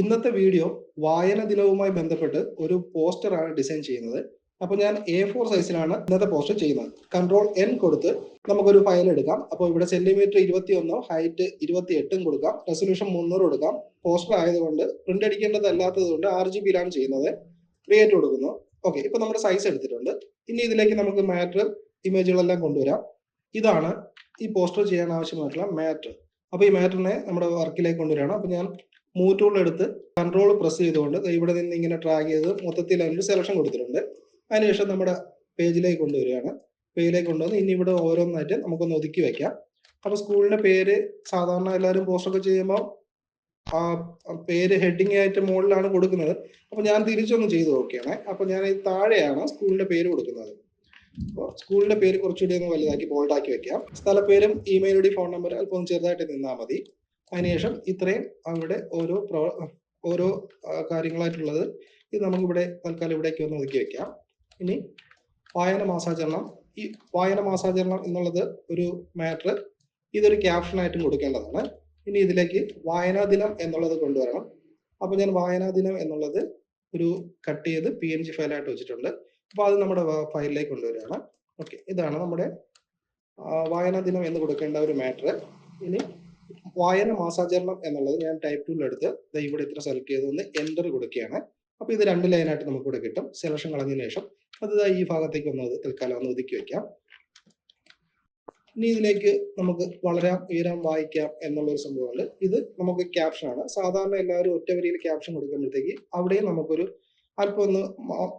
ഇന്നത്തെ വീഡിയോ വായന ദിനവുമായി ബന്ധപ്പെട്ട് ഒരു പോസ്റ്റർ ആണ് ഡിസൈൻ ചെയ്യുന്നത്. അപ്പോൾ ഞാൻ എ ഫോർ സൈസിലാണ് ഇന്നത്തെ പോസ്റ്റർ ചെയ്യുന്നത്. കൺട്രോൾ എൻ കൊടുത്ത് നമുക്കൊരു ഫയൽ എടുക്കാം. അപ്പോൾ ഇവിടെ സെന്റിമീറ്റർ ഇരുപത്തി ഒന്നോ ഹൈറ്റ് ഇരുപത്തി എട്ടും കൊടുക്കാം. റെസൊല്യൂഷൻ മുന്നൂറ് കൊടുക്കാം. പോസ്റ്റർ ആയതുകൊണ്ട് പ്രിന്റ് അടിക്കേണ്ടതല്ലാത്തത് കൊണ്ട് ആർ ജി ബിയിലാണ് ചെയ്യുന്നത്. ക്രിയേറ്റ് കൊടുക്കുന്നു. ഓക്കെ ഇപ്പൊ നമ്മുടെ സൈസ് എടുത്തിട്ടുണ്ട്. ഇനി ഇതിലേക്ക് നമുക്ക് മാറ്റർ ഇമേജുകളെല്ലാം കൊണ്ടുവരാം. ഇതാണ് ഈ പോസ്റ്റർ ചെയ്യാൻ ആവശ്യമായിട്ടുള്ള മാറ്റർ അപ്പോൾ ഈ മാറ്ററിനെ നമ്മുടെ വർക്കിലേക്ക് കൊണ്ടുവരികയാണ്. അപ്പോൾ ഞാൻ മൂവ് ടൂൾ എടുത്ത് കൺട്രോൾ പ്രസ് ചെയ്തുകൊണ്ട് ഇവിടെ നിന്ന് ഇങ്ങനെ ട്രാക്ക് ചെയ്ത് മൊത്തത്തിൽ അതിനൊരു സെലക്ഷൻ കൊടുത്തിട്ടുണ്ട്. അതിനുശേഷം നമ്മുടെ പേജിലേക്ക് കൊണ്ടുവരികയാണ്. പേജിലേക്ക് കൊണ്ടുവന്ന് ഇനി ഇവിടെ ഓരോന്നായിട്ട് നമുക്കൊന്ന് ഒതുക്കി വെക്കാം. അപ്പോൾ സ്കൂളിന്റെ പേര് സാധാരണ എല്ലാവരും പോസ്റ്റൊക്കെ ചെയ്യുമ്പോൾ ആ പേര് ഹെഡിങ് ആയിട്ട് മുകളിലാണ് കൊടുക്കുന്നത്. അപ്പോൾ ഞാൻ തിരിച്ചൊന്ന് ചെയ്ത് നോക്കുകയാണ് അപ്പോൾ ഞാൻ ഈ താഴെയാണ് സ്കൂളിന്റെ പേര് കൊടുക്കുന്നത്. അപ്പോൾ സ്കൂളിന്റെ പേര് കുറച്ചുകൂടി ഒന്ന് വലുതാക്കി ബോൾഡാക്കി വെക്കാം. സ്ഥലപ്പേരും email I D phone number അല്പം ചെറുതായിട്ട് നിന്നാൽ മതി. അതിനുശേഷം ഇത്രയും അവിടെ ഓരോ പ്രവ ഓരോ കാര്യങ്ങളായിട്ടുള്ളത് ഇത് നമുക്കിവിടെ തൽക്കാലം ഇവിടേക്ക് ഒന്ന് ഒതുക്കി വെക്കാം. ഇനി വായന മാസാചരണം. ഈ വായന മാസാചരണം എന്നുള്ളത് ഒരു മാറ്റർ ഇതൊരു ക്യാപ്ഷനായിട്ടും കൊടുക്കേണ്ടതാണ്. ഇനി ഇതിലേക്ക് വായനാ ദിനം എന്നുള്ളത് കൊണ്ടുവരണം. അപ്പോൾ ഞാൻ വായനാ ദിനം എന്നുള്ളത് ഒരു കട്ട് ചെയ്ത് പി എൻ ജി ഫയലായിട്ട് വെച്ചിട്ടുണ്ട്. അപ്പോൾ അത് നമ്മുടെ ഫയലിലേക്ക് കൊണ്ടുവരികയാണ്. ഓക്കെ ഇതാണ് നമ്മുടെ വായനാ ദിനം എന്ന് കൊടുക്കേണ്ട ഒരു മാറ്റർ. ഇനി വായന മാസാചരണം എന്നുള്ളത് ഞാൻ ടൈപ്പ് ദേ ഇവിടെ ഇത്ര സെലക്ട് ചെയ്ത് ഒന്ന് എന്റർ കൊടുക്കുകയാണ്. അപ്പോൾ ഇത് രണ്ട് ലൈനായിട്ട് നമുക്ക് ഇവിടെ കിട്ടും. സെലക്ഷൻ കളഞ്ഞതിന് ശേഷം അത് ഈ ഭാഗത്തേക്ക് ഒന്ന് തൽക്കാലം ഒന്ന് ഒതുക്കി വെക്കാം. ഇനി ഇതിലേക്ക് നമുക്ക് വളരാം ഉയരാം വായിക്കാം എന്നുള്ള ഒരു സംഭവമുണ്ട് ഇത് നമുക്ക് ക്യാപ്ഷൻ ആണ്. സാധാരണ എല്ലാവരും ഒറ്റ വരിയിൽ ക്യാപ്ഷൻ കൊടുക്കുമ്പോഴത്തേക്ക് അവിടെയും നമുക്കൊരു അല്പം ഒന്ന്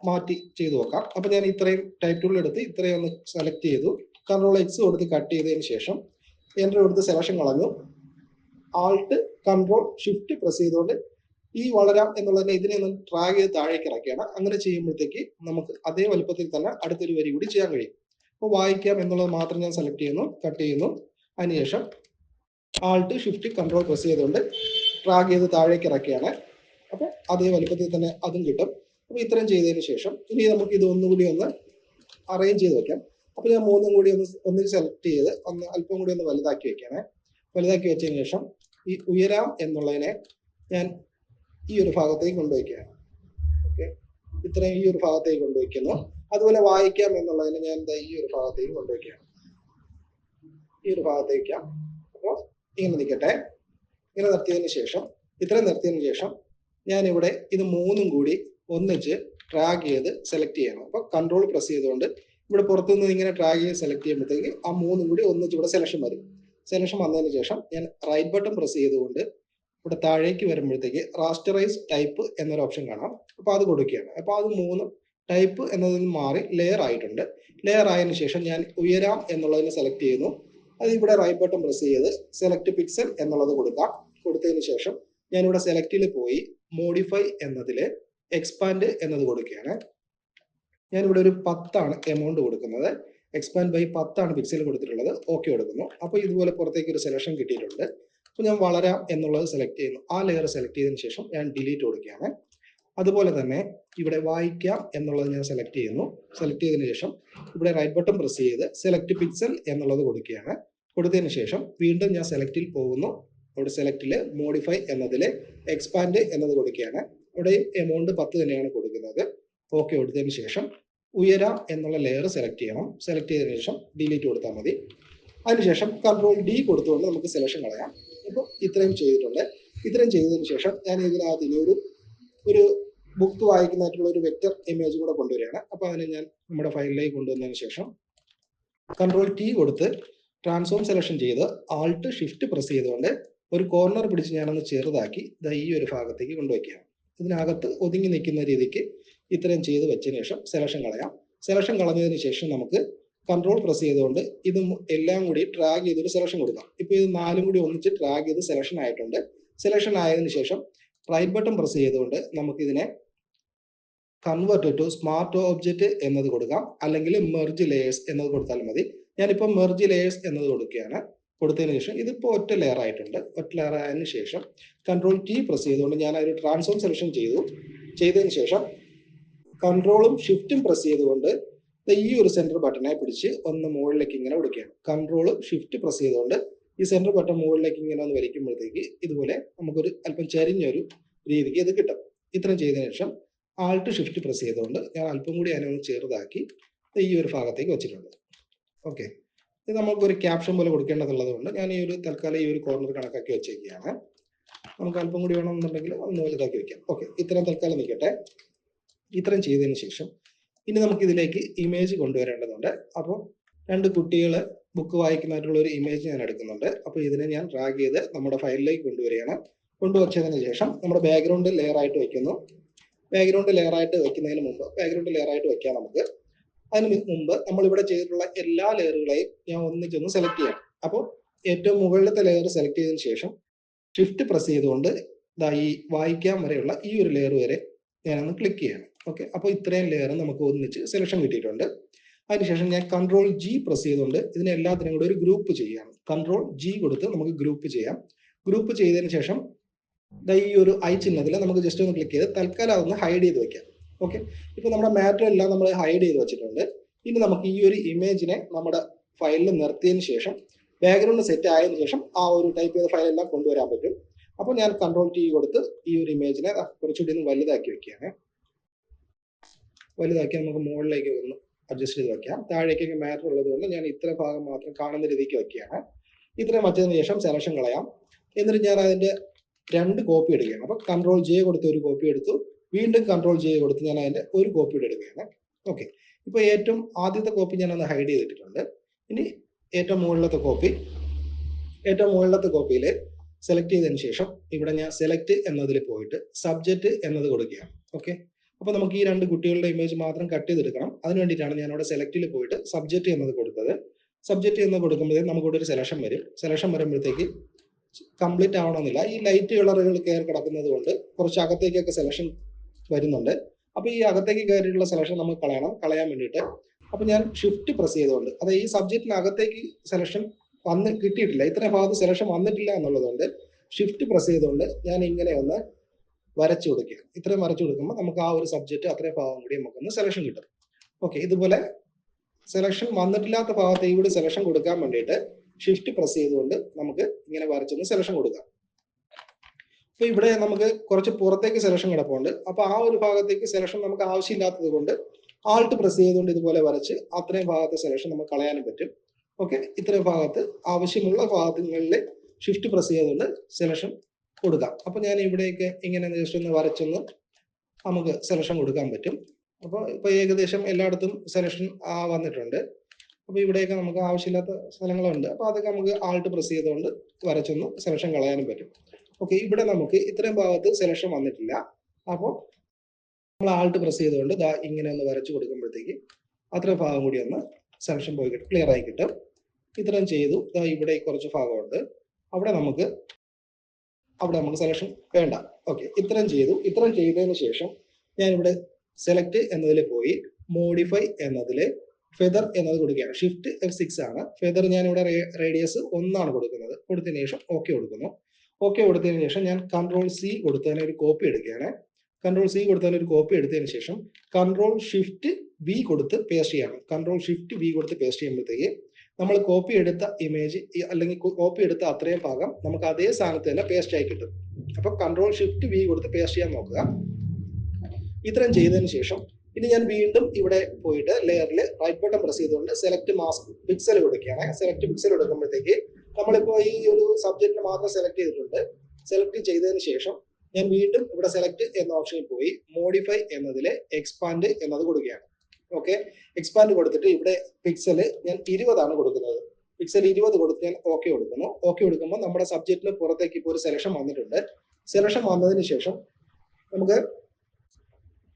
മാറ്റി ചെയ്തു നോക്കാം അപ്പൊ ഞാൻ ഇത്രയും ടൈപ്പ് ടൂൾ എടുത്ത് ഇത്രയും ഒന്ന് സെലക്ട് ചെയ്തു. കൺട്രോൾ എക്സ് കൊടുത്ത് കട്ട് ചെയ്തതിന് ശേഷം എന്റെ കൊടുത്ത് സെലക്ഷൻ കളഞ്ഞു. ആൾട്ട് കൺട്രോൾ ഷിഫ്റ്റ് പ്രസ് ചെയ്തുകൊണ്ട് ഈ വളരാം എന്നുള്ളതിനെ ഇതിനെ ഒന്ന് ട്രാഗ് ചെയ്ത് താഴേക്ക് ഇറക്കുകയാണ് അങ്ങനെ ചെയ്യുമ്പോഴത്തേക്ക് നമുക്ക് അതേ വലുപ്പത്തിൽ തന്നെ അടുത്തൊരു വരി കൂടി ചെയ്യാൻ കഴിയും. അപ്പോൾ വായിക്കാം എന്നുള്ളത് മാത്രം ഞാൻ സെലക്ട് ചെയ്യുന്നു കട്ട് ചെയ്യുന്നു. അതിനുശേഷം ആൾട്ട് ഷിഫ്റ്റ് കൺട്രോൾ പ്രസ് ചെയ്തുകൊണ്ട് ട്രാഗ് ചെയ്ത് താഴേക്ക് ഇറക്കുകയാണ് അപ്പോൾ അതേ വലുപ്പത്തിൽ തന്നെ അതും കിട്ടും. അപ്പോൾ ഇത്രയും ചെയ്തതിന് ശേഷം ഇനി നമുക്ക് ഇത് ഒന്നുകൂടി ഒന്ന് അറേഞ്ച് ചെയ്ത് വെക്കാം. അപ്പോൾ ഞാൻ മൂന്നും കൂടി ഒന്ന് ഒന്നിൽ സെലക്ട് ചെയ്ത് ഒന്ന് അല്പം കൂടി ഒന്ന് വലുതാക്കി വെക്കുകയാണ് വലുതാക്കി വെച്ചതിന് ശേഷം ഉയരാം എന്നുള്ളതിനെ ഞാൻ ഈ ഒരു ഭാഗത്തേക്ക് കൊണ്ടുവയ്ക്കുകയാണ്. ഓക്കെ ഇത്രയും ഈ ഒരു ഭാഗത്തേക്ക് കൊണ്ടുവയ്ക്കുന്നു. അതുപോലെ വായിക്കാം എന്നുള്ളതിനെ ഞാൻ എന്താ ഈ ഒരു ഭാഗത്തേക്ക് കൊണ്ടുവയ്ക്കുകയാണ്. ഈ ഒരു ഭാഗത്തേക്ക്. അപ്പോൾ ഇങ്ങനെ നിൽക്കട്ടെ. ഇങ്ങനെ നിർത്തിയതിന് ശേഷം ഇത്രയും നിർത്തിയതിന് ശേഷം ഞാൻ ഇവിടെ ഇത് മൂന്നും കൂടി ഒന്നിച്ച് ട്രാഗ് ചെയ്ത് സെലക്ട് ചെയ്യണം. അപ്പോൾ കൺട്രോൾ പ്രസ് ചെയ്തുകൊണ്ട് ഇവിടെ പുറത്തുനിന്ന് ഇങ്ങനെ ട്രാഗ് ചെയ്ത് സെലക്ട് ചെയ്യുമ്പോഴത്തേക്ക് ആ മൂന്നും കൂടി ഒന്നിച്ച് ഇവിടെ സെലക്ഷൻ വരും. സെലക്ഷൻ വന്നതിന് ശേഷം ഞാൻ റൈറ്റ് ബട്ടൺ പ്രസ് ചെയ്തുകൊണ്ട് ഇവിടെ താഴേക്ക് വരുമ്പോഴത്തേക്ക് റാസ്റ്ററൈസ് ടൈപ്പ് എന്നൊരു ഓപ്ഷൻ കാണാം. അപ്പോൾ അത് കൊടുക്കുകയാണ്. അപ്പോൾ അത് മൂന്ന് ടൈപ്പ് എന്നതിൽ മാറി ലെയർ ആയിട്ടുണ്ട്. ലെയർ ആയതിനു ശേഷം ഞാൻ ഉയരാം എന്നുള്ളതിനെ സെലക്ട് ചെയ്യുന്നു. അത് ഇവിടെ റൈറ്റ് ബട്ടൺ പ്രസ് ചെയ്ത് സെലക്ട് പിക്സൽ എന്നുള്ളത് കൊടുക്കാം. കൊടുത്തതിന് ശേഷം ഞാൻ ഇവിടെ സെലക്റ്റിൽ പോയി മോഡിഫൈ എന്നതിൽ എക്സ്പാൻഡ് എന്നത് കൊടുക്കുകയാണ്. ഞാൻ ഇവിടെ ഒരു പത്താണ് എമൗണ്ട് കൊടുക്കുന്നത്. എക്സ്പാൻഡ് ബൈ പത്താണ് പിക്സൽ കൊടുത്തിട്ടുള്ളത്. ഓക്കെ കൊടുക്കുന്നു. അപ്പോൾ ഇതുപോലെ പുറത്തേക്ക് ഒരു സെലക്ഷൻ കിട്ടിയിട്ടുണ്ട്. അപ്പോൾ ഞാൻ വളരാം എന്നുള്ളത് സെലക്ട് ചെയ്യുന്നു. ആ ലെയർ സെലക്ട് ചെയ്തതിന് ശേഷം ഞാൻ ഡിലീറ്റ് കൊടുക്കുകയാണ്. അതുപോലെ തന്നെ ഇവിടെ വായിക്കാം എന്നുള്ളത് ഞാൻ സെലക്ട് ചെയ്യുന്നു. സെലക്ട് ചെയ്തതിന് ശേഷം ഇവിടെ റൈറ്റ് ബട്ടൺ പ്രസ് ചെയ്ത് സെലക്ട് പിക്സൽ എന്നുള്ളത് കൊടുക്കുകയാണ്. കൊടുത്തതിന് ശേഷം വീണ്ടും ഞാൻ സെലക്റ്റിൽ പോകുന്നു. അവിടെ സെലക്റ്റിൽ മോഡിഫൈ എന്നതിൽ എക്സ്പാൻഡ് എന്നത് കൊടുക്കുകയാണ്. അവിടെ എമൗണ്ട് പത്ത് തന്നെയാണ് കൊടുക്കുന്നത്. ഓക്കെ കൊടുത്തതിന് ശേഷം ഉയരാം എന്നുള്ള ലെയർ സെലക്ട് ചെയ്യണം. സെലക്ട് ചെയ്തതിനു ശേഷം ഡിലീറ്റ് കൊടുത്താൽ മതി. അതിനുശേഷം കൺട്രോൾ ഡി കൊടുത്തുകൊണ്ട് നമുക്ക് സെലക്ഷൻ കളയാം. ഇപ്പോൾ ഇത്രയും ചെയ്തിട്ടുണ്ട്. ഇത്രയും ചെയ്തതിന് ശേഷം ഞാൻ ഇതിനകത്ത് ഇനി ഒരു ഒരു ബുക്ക് വായിക്കുന്നതായിട്ടുള്ള ഒരു വെക്റ്റർ ഇമേജ് കൂടെ കൊണ്ടുവരികയാണ്. അപ്പോൾ അതിനെ ഞാൻ നമ്മുടെ ഫയലിലേക്ക് കൊണ്ടുവന്നതിന് ശേഷം കൺട്രോൾ ടി കൊടുത്ത് ട്രാൻസ്ഫോം സെലക്ഷൻ ചെയ്ത് ആൾട്ട് ഷിഫ്റ്റ് പ്രസ് ചെയ്തുകൊണ്ട് ഒരു കോർണർ പിടിച്ച് ഞാനൊന്ന് ചെറുതാക്കി ഈ ഒരു ഭാഗത്തേക്ക് കൊണ്ടുവയ്ക്കുകയാണ്. ഇതിനകത്ത് ഒതുങ്ങി നിൽക്കുന്ന രീതിക്ക് ഇത്രയും ചെയ്ത് വെച്ചതിന് ശേഷം സെലക്ഷൻ കളയാം. സെലക്ഷൻ കളഞ്ഞതിന് ശേഷം നമുക്ക് കൺട്രോൾ പ്രസ് ചെയ്തുകൊണ്ട് ഇത് എല്ലാം കൂടി ട്രാഗ് ചെയ്തൊരു സെലക്ഷൻ കൊടുക്കാം. ഇപ്പോൾ ഇത് നാലും കൂടി ഒന്നിച്ച് ട്രാഗ് ചെയ്ത് സെലക്ഷൻ ആയിട്ടുണ്ട്. സെലക്ഷൻ ആയതിനു ശേഷം റൈറ്റ് ബട്ടൺ പ്രസ് ചെയ്തുകൊണ്ട് നമുക്കിതിനെ കൺവേർട്ട് ടു സ്മാർട്ട് ഓബ്ജക്റ്റ് എന്നത് കൊടുക്കാം. അല്ലെങ്കിൽ മെർജ് ലേയേഴ്സ് എന്നത് കൊടുത്താലും മതി. ഞാനിപ്പോൾ മെർജ് ലേയേഴ്സ് എന്നത് കൊടുക്കുകയാണ്. കൊടുത്തതിന് ശേഷം ഇതിപ്പോൾ ഒറ്റ ലെയർ ആയിട്ടുണ്ട്. ഒറ്റ ലെയർ ആയതിനു ശേഷം കൺട്രോൾ ടി പ്രസ് ചെയ്തുകൊണ്ട് ഞാൻ ഒരു ട്രാൻസ്ഫോം സെലക്ഷൻ ചെയ്തു. ചെയ്തതിന് ശേഷം കൺട്രോളും ഷിഫ്റ്റും പ്രസ് ചെയ്തുകൊണ്ട് ഈ ഒരു സെന്റർ ബട്ടണെ പിടിച്ച് ഒന്ന് മുകളിലേക്ക് ഇങ്ങനെ കൊടുക്കുകയാണ്. കൺട്രോളും ഷിഫ്റ്റ് പ്രസ് ചെയ്തുകൊണ്ട് ഈ സെന്റർ ബട്ടൺ മുകളിലേക്ക് ഇങ്ങനെ ഒന്ന് വലിക്കുമ്പോഴത്തേക്ക് ഇതുപോലെ നമുക്കൊരു അല്പം ചരിഞ്ഞൊരു രീതിക്ക് ഇത് കിട്ടും. ഇത്രയും ചെയ്തതിനു ശേഷം ആൾട്ട് ഷിഫ്റ്റ് പ്രസ് ചെയ്തുകൊണ്ട് ഞാൻ അല്പം കൂടി അതിനെ ഒന്ന് ചെറുതാക്കി ഈ ഒരു ഭാഗത്തേക്ക് വെച്ചിട്ടുണ്ട്. ഓക്കെ ഇത് നമുക്കൊരു ക്യാപ്ഷൻ പോലെ കൊടുക്കേണ്ടതുള്ളത് കൊണ്ട് ഞാൻ ഈ ഒരു തൽക്കാലം ഈ ഒരു കോർണർ കണക്കാക്കി വെച്ചേക്കുകയാണ്. നമുക്ക് അല്പം കൂടി വേണമെന്നുണ്ടെങ്കിൽ ഒന്ന് വലുതാക്കി വെക്കാം. ഓക്കെ ഇത്രയും തൽക്കാലം നിൽക്കട്ടെ. ഇത്രയും ചെയ്തതിന് ശേഷം ഇനി നമുക്ക് ഇതിലേക്ക് ഇമേജ് കൊണ്ടുവരേണ്ടതുണ്ട്. അപ്പോൾ രണ്ട് കുട്ടികൾ ബുക്ക് വായിക്കുന്നതായിട്ടുള്ള ഒരു ഇമേജ് ഞാൻ എടുക്കുന്നുണ്ട്. അപ്പോൾ ഇതിനെ ഞാൻ ഡ്രാഗ് ചെയ്ത് നമ്മുടെ ഫയലിലേക്ക് കൊണ്ടുവരികയാണ്. കൊണ്ടുവച്ചതിന് ശേഷം നമ്മുടെ ബാക്ക്ഗ്രൗണ്ട് ലെയർ ആയിട്ട് വെക്കുന്നു. ബാക്ക്ഗ്രൗണ്ട് ലെയർ ആയിട്ട് വെക്കുന്നതിന് മുമ്പ് ബാക്ക്ഗ്രൗണ്ട് ലെയർ ആയിട്ട് വെക്കാം നമുക്ക്. അതിന് മുമ്പ് നമ്മളിവിടെ ചെയ്തിട്ടുള്ള എല്ലാ ലെയറുകളെയും ഞാൻ ഒന്നിച്ചൊന്ന് സെലക്ട് ചെയ്യാം അപ്പോൾ ഏറ്റവും മുകളിലത്തെ ലെയർ സെലക്ട് ചെയ്തതിന് ശേഷം ഷിഫ്റ്റ് പ്രസ് ചെയ്തുകൊണ്ട് ഇതാ ഈ വായിക്കാൻ വരെയുള്ള ഈ ഒരു ലെയർ വരെ ഞാനൊന്ന് ക്ലിക്ക് ചെയ്യണം. ഓക്കെ അപ്പോൾ ഇത്രയും ലെയർ നമുക്ക് ഒന്നിച്ച് സെലക്ഷൻ കിട്ടിയിട്ടുണ്ട്. അതിനുശേഷം ഞാൻ കൺട്രോൾ ജി പ്രസ് ചെയ്തുകൊണ്ട് ഇതിനെ എല്ലാത്തിനും കൂടെ ഒരു ഗ്രൂപ്പ് ചെയ്യാം കൺട്രോൾ ജി കൊടുത്ത് നമുക്ക് ഗ്രൂപ്പ് ചെയ്യാം. ഗ്രൂപ്പ് ചെയ്തതിന് ശേഷം ഈ ഒരു ഐ ചിഹ്നത്തിൽ നമുക്ക് ജസ്റ്റ് ഒന്ന് ക്ലിക്ക് ചെയ്ത് തൽക്കാലം അതൊന്ന് ഹൈഡ് ചെയ്ത് വെക്കാം. ഓക്കെ ഇപ്പോൾ നമ്മുടെ മാറ്റർ എല്ലാം നമ്മൾ ഹൈഡ് ചെയ്ത് വെച്ചിട്ടുണ്ട്. ഇനി നമുക്ക് ഈ ഒരു ഇമേജിനെ നമ്മുടെ ഫയലിൽ നിർത്തിയതിന് ശേഷം ബാക്ക്ഗ്രൗണ്ട് സെറ്റ് ആയതിനു ശേഷം ആ ഒരു ടൈപ്പ് ചെയ്ത ഫയലെല്ലാം കൊണ്ടുവരാൻ പറ്റും. അപ്പോൾ ഞാൻ കൺട്രോൾ ടി കൊടുത്ത് ഈ ഒരു ഇമേജിനെ കുറച്ചുകൂടി ഒന്ന് വലുതാക്കി വെക്കുകയാണ്. വലുതാക്കി നമുക്ക് മുകളിലേക്ക് ഒന്ന് അഡ്ജസ്റ്റ് ചെയ്ത് വെക്കാം. താഴേക്കൊക്കെ മാറ്റർ ഉള്ളത് കൊണ്ട് ഞാൻ ഇത്ര ഭാഗം മാത്രം കാണുന്ന രീതിക്ക് വെക്കുകയാണ്. ഇത്രയും വച്ചതിന് ശേഷം സെലക്ഷൻ കളയാം. എന്നിട്ട് ഞാൻ അതിന്റെ രണ്ട് കോപ്പി എടുക്കുകയാണ്. അപ്പോൾ കൺട്രോൾ ജെ കൊടുത്ത് ഒരു കോപ്പി എടുത്തു. വീണ്ടും കൺട്രോൾ ജെ കൊടുത്ത് ഞാൻ അതിന്റെ ഒരു കോപ്പി എടുക്കുകയാണ്. ഓക്കെ ഇപ്പോൾ ഏറ്റവും ആദ്യത്തെ കോപ്പി ഞാൻ ഒന്ന് ഹൈഡ് ചെയ്തിട്ടുണ്ട് ഇനി ഏറ്റവും മുകളിലത്തെ കോപ്പി ഏറ്റവും മുകളിലത്തെ കോപ്പിയിൽ സെലക്ട് ചെയ്തതിന് ശേഷം ഇവിടെ ഞാൻ സെലക്ട് എന്നതിൽ പോയിട്ട് സബ്ജക്റ്റ് എന്നത് കൊടുക്കുകയാണ്. ഓക്കെ അപ്പോൾ നമുക്ക് ഈ രണ്ട് കുട്ടികളുടെ ഇമേജ് മാത്രം കട്ട് ചെയ്തെടുക്കണം. അതിന് വേണ്ടിയിട്ടാണ് ഞാൻ അവിടെ സെലക്ടിൽ പോയിട്ട് സബ്ജക്റ്റ് എന്നത് കൊടുത്തത്. സബ്ജക്റ്റ് എന്ന് കൊടുക്കുമ്പോഴത്തേക്ക് നമുക്കിവിടെ ഒരു സെലക്ഷൻ വരും. സെലക്ഷൻ വരുമ്പോഴത്തേക്ക് കംപ്ലീറ്റ് ആവണമെന്നില്ല. ഈ ലൈറ്റ് കളറുകൾ കയറി കിടക്കുന്നത് കൊണ്ട് കുറച്ച് അകത്തേക്കൊക്കെ സെലക്ഷൻ വരുന്നുണ്ട്. അപ്പോൾ ഈ അകത്തേക്ക് കയറിയിട്ടുള്ള സെലക്ഷൻ നമുക്ക് കളയണം. കളയാൻ വേണ്ടിയിട്ട്. അപ്പോൾ ഞാൻ ഷിഫ്റ്റ് പ്രസ് ചെയ്തുകൊണ്ട് അത് ഈ സബ്ജക്റ്റിന് അകത്തേക്ക് സെലക്ഷൻ വന്ന് കിട്ടിയിട്ടില്ല. ഇത്ര ഭാഗത്ത് സെലക്ഷൻ വന്നിട്ടില്ല എന്നുള്ളതുകൊണ്ട് ഷിഫ്റ്റ് പ്രസ് ചെയ്തുകൊണ്ട് ഞാൻ ഇങ്ങനെ ഒന്ന് വരച്ചു കൊടുക്കുക. ഇത്രയും വരച്ചു കൊടുക്കുമ്പോൾ നമുക്ക് ആ ഒരു സബ്ജക്റ്റ് അത്രയും ഭാഗം കൂടി നമുക്കൊന്ന് സെലക്ഷൻ കിട്ടും. ഓക്കെ ഇതുപോലെ സെലക്ഷൻ വന്നിട്ടില്ലാത്ത ഭാഗത്തേക്ക് കൂടി സെലക്ഷൻ കൊടുക്കാൻ വേണ്ടിയിട്ട് ഷിഫ്റ്റ് പ്രസ് ചെയ്തുകൊണ്ട് നമുക്ക് ഇങ്ങനെ വരച്ചൊന്ന് സെലക്ഷൻ കൊടുക്കാം. അപ്പൊ ഇവിടെ നമുക്ക് കുറച്ച് പുറത്തേക്ക് സെലക്ഷൻ കിടപ്പുണ്ട്. അപ്പൊ ആ ഒരു ഭാഗത്തേക്ക് സെലക്ഷൻ നമുക്ക് ആവശ്യമില്ലാത്തത് കൊണ്ട് ആൾട്ട് പ്രസ് ചെയ്തുകൊണ്ട് ഇതുപോലെ വരച്ച് അത്രയും ഭാഗത്തെ സെലക്ഷൻ നമുക്ക് കളയാനും പറ്റും. ഓക്കെ ഇത്രയും ഭാഗത്ത് ആവശ്യമുള്ള ഭാഗങ്ങളിൽ ഷിഫ്റ്റ് പ്രസ് ചെയ്തുകൊണ്ട് സെലക്ഷൻ കൊടുക്കാം. അപ്പൊ ഞാൻ ഇവിടേക്ക് ഇങ്ങനെ ജസ്റ്റ് ഒന്ന് വരച്ചൊന്ന് നമുക്ക് സെലക്ഷൻ കൊടുക്കാൻ പറ്റും. അപ്പോൾ ഇപ്പൊ ഏകദേശം എല്ലായിടത്തും സെലക്ഷൻ വന്നിട്ടുണ്ട്. അപ്പൊ ഇവിടെയൊക്കെ നമുക്ക് ആവശ്യമില്ലാത്ത സ്ഥലങ്ങളുണ്ട്. അപ്പൊ അതൊക്കെ നമുക്ക് ആൾട്ട് പ്രസ് ചെയ്തുകൊണ്ട് വരച്ചൊന്ന് സെലക്ഷൻ കളയാനും പറ്റും. ഓക്കെ ഇവിടെ നമുക്ക് ഇത്രയും ഭാഗത്ത് സെലക്ഷൻ വന്നിട്ടില്ല. അപ്പോൾ നമ്മൾ ആൾട്ട് പ്രസ് ചെയ്തുകൊണ്ട് ദാ ഇങ്ങനെ ഒന്ന് വരച്ചു കൊടുക്കുമ്പോഴത്തേക്ക് അത്രയും ഭാഗം കൂടി ഒന്ന് സെലക്ഷൻ പോയി കിട്ടും. ക്ലിയർ ആയി കിട്ടും. ഇത്രയും ചെയ്തു. ദാ ഇവിടെ കുറച്ച് ഭാഗമുണ്ട്. അവിടെ നമുക്ക് അവിടെ നമുക്ക് സെലക്ഷൻ വേണ്ട. ഓക്കെ ഇത്രയും ചെയ്തു. ഇത്രയും ചെയ്തതിന് ശേഷം ഞാൻ ഇവിടെ സെലക്ട് എന്നതിൽ പോയി മോഡിഫൈ എന്നതിൽ ഫെദർ എന്നത് കൊടുക്കുകയാണ്. ഷിഫ്റ്റ് എഫ് സിക്സ് ആണ്. ഫെദർ ഞാൻ ഇവിടെ റേഡിയസ് ഒന്നാണ് കൊടുക്കുന്നത്. കൊടുത്തതിന് ശേഷം ഓക്കെ കൊടുക്കുന്നു. ഓക്കെ കൊടുത്തതിന് ശേഷം ഞാൻ കൺട്രോൾ സി കൊടുത്തതിന് ഒരു കോപ്പി എടുക്കുകയാണ്. കൺട്രോൾ സി കൊടുത്തതിന് ഒരു കോപ്പി എടുത്തതിന് ശേഷം കൺട്രോൾ ഷിഫ്റ്റ് വി കൊടുത്ത് പേസ്റ്റ് ചെയ്യണം. കൺട്രോൾ ഷിഫ്റ്റ് വി കൊടുത്ത് പേസ്റ്റ് ചെയ്യുമ്പോഴത്തേക്ക് നമ്മൾ കോപ്പി എടുത്ത ഇമേജ് അല്ലെങ്കിൽ കോപ്പി എടുത്ത അത്രയും ഭാഗം നമുക്ക് അതേ സ്ഥാനത്ത് തന്നെ പേസ്റ്റ് ആയി കിട്ടും. അപ്പൊ കൺട്രോൾ ഷിഫ്റ്റ് വി കൊടുത്ത് പേസ്റ്റ് ചെയ്യാൻ നോക്കുക. ഇത്രയും ചെയ്തതിന് ശേഷം ഇനി ഞാൻ വീണ്ടും ഇവിടെ പോയിട്ട് ലെയറിൽ റൈറ്റ് ബട്ടൺ പ്രസ് ചെയ്തുകൊണ്ട് സെലക്ട് മാസ്ക് പിക്സൽ കൊടുക്കുകയാണ്. സെലക്ട് പിക്സൽ കൊടുക്കുമ്പോഴത്തേക്ക് നമ്മളിപ്പോൾ ഈ ഒരു സബ്ജക്റ്റിന് മാത്രം സെലക്ട് ചെയ്തിട്ടുണ്ട്. സെലക്ട് ചെയ്തതിന് ശേഷം ഞാൻ വീണ്ടും ഇവിടെ സെലക്ട് എന്ന ഓപ്ഷനിൽ പോയി മോഡിഫൈ എന്നതിൽ എക്സ്പാൻഡ് എന്നത് കൊടുക്കുകയാണ്. ഓക്കെ എക്സ്പാൻഡ് കൊടുത്തിട്ട് ഇവിടെ പിക്സൽ ഞാൻ ഇരുപതാണ് കൊടുക്കുന്നത്. പിക്സൽ ഇരുപത് കൊടുത്ത് ഞാൻ ഓക്കെ കൊടുക്കുന്നു. ഓക്കെ കൊടുക്കുമ്പോൾ നമ്മുടെ സബ്ജക്റ്റിന് പുറത്തേക്ക് ഇപ്പോൾ ഒരു സെലക്ഷൻ വന്നിട്ടുണ്ട്. സെലക്ഷൻ വന്നതിന് ശേഷം നമുക്ക്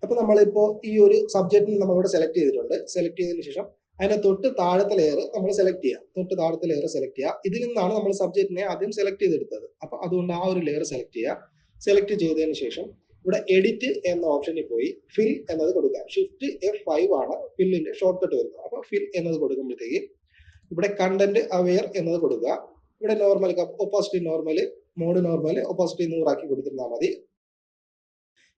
അപ്പൊ നമ്മളിപ്പോ ഈ ഒരു സബ്ജക്റ്റിന് നമ്മളിവിടെ സെലക്ട് ചെയ്തിട്ടുണ്ട്. സെലക്ട് ചെയ്തതിന് ശേഷം അതിന്റെ തൊട്ട് താഴത്തെ ലെയർ നമ്മൾ സെലക്ട് ചെയ്യാം. തൊട്ട് താഴത്തെ ലെയർ സെലക്ട് ചെയ്യുക ഇതിൽ നിന്നാണ് നമ്മൾ സബ്ജക്റ്റിനെ ആദ്യം സെലക്ട് ചെയ്തെടുത്തത്. അപ്പൊ അതുകൊണ്ട് ആ ഒരു ലെയർ സെലക്ട് ചെയ്യുക സെലക്ട് ചെയ്തതിന് ശേഷം ഇവിടെ എഡിറ്റ് എന്ന ഓപ്ഷനിൽ പോയി ഫിൽ എന്നത് കൊടുക്കുക ഷിഫ്റ്റ് എഫ് ഫൈവ് ആണ് ഫില്ലിന്റെ ഷോർട്ട് കട്ട് വരുന്നത്. അപ്പൊ ഫിൽ എന്നത് കൊടുക്കുമ്പോഴത്തേക്ക് ഇവിടെ കണ്ടന്റ് അവെയർ എന്നത് കൊടുക്കുക. ഇവിടെ normal opacity normal mode normal opacity നൂറാക്കി കൊടുത്തിരുന്നാൽ മതി.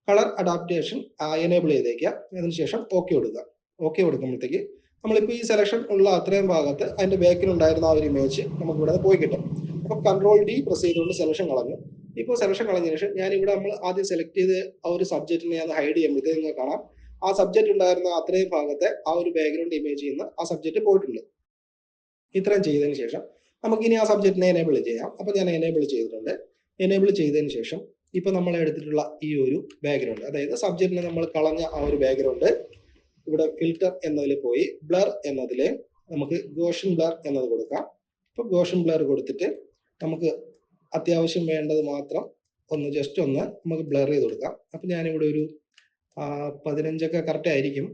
കളർ അഡാപ്റ്റേഷൻ എനേബിൾ ചെയ്തേക്കുക. അതിനുശേഷം ഓക്കെ കൊടുക്കുക. ഓക്കെ കൊടുക്കുമ്പോഴത്തേക്ക് നമ്മളിപ്പോൾ ഈ സെലക്ഷൻ ഉള്ള അത്രയും ഭാഗത്ത് അതിന്റെ ബാക്കിൽ ഉണ്ടായിരുന്ന ആ ഒരു ഇമേജ് നമുക്ക് ഇവിടെ പോയി കിട്ടും. അപ്പൊ കൺട്രോൾ ഡി പ്രസ് ചെയ്തുകൊണ്ട് സെലക്ഷൻ കളഞ്ഞു. ഇപ്പോൾ സെലക്ഷൻ കളഞ്ഞതിന് ശേഷം ഞാൻ ഇവിടെ നമ്മൾ ആദ്യം സെലക്ട് ചെയ്ത് ആ ഒരു സബ്ജക്റ്റിനെ ഞാൻ ഹൈഡ് ചെയ്യുമ്പോഴത്തേക്ക് നിങ്ങൾക്ക് കാണാം? ആ സബ്ജക്റ്റ് ഉണ്ടായിരുന്ന അത്രയും ഭാഗത്തെ ആ ഒരു ബാക്ക്ഗ്രൗണ്ട് ഇമേജ് ചെയ്യുന്ന ആ സബ്ജക്റ്റ് പോയിട്ടുണ്ട്. ഇത്രയും ചെയ്തതിന് ശേഷം നമുക്ക് ഇനി ആ സബ്ജക്റ്റിനെ എനേബിൾ ചെയ്യാം. അപ്പോൾ ഞാൻ എനേബിൾ ചെയ്തിട്ടുണ്ട്. എനേബിൾ ചെയ്തതിന് ശേഷം ഇപ്പൊ നമ്മൾ എടുത്തിട്ടുള്ള ഈ ഒരു ബാക്ക്ഗ്രൗണ്ട് അതായത് സബ്ജക്റ്റിനെ നമ്മൾ കളഞ്ഞ ആ ഒരു ബാക്ക്ഗ്രൗണ്ട് ഇവിടെ ഫിൽറ്റർ എന്നതിൽ പോയി ബ്ലർ എന്നതിൽ നമുക്ക് ഗോഷൻ ബ്ലർ എന്നത് കൊടുക്കാം. ഇപ്പൊ ഗോഷൻ ബ്ലർ കൊടുത്തിട്ട് നമുക്ക് അത്യാവശ്യം വേണ്ടത് മാത്രം ഒന്ന് ജസ്റ്റ് ഒന്ന് നമുക്ക് ബ്ലർ ചെയ്ത് കൊടുക്കാം. അപ്പം ഞാനിവിടെ ഒരു പതിനഞ്ചൊക്കെ കറക്റ്റ് ആയിരിക്കും.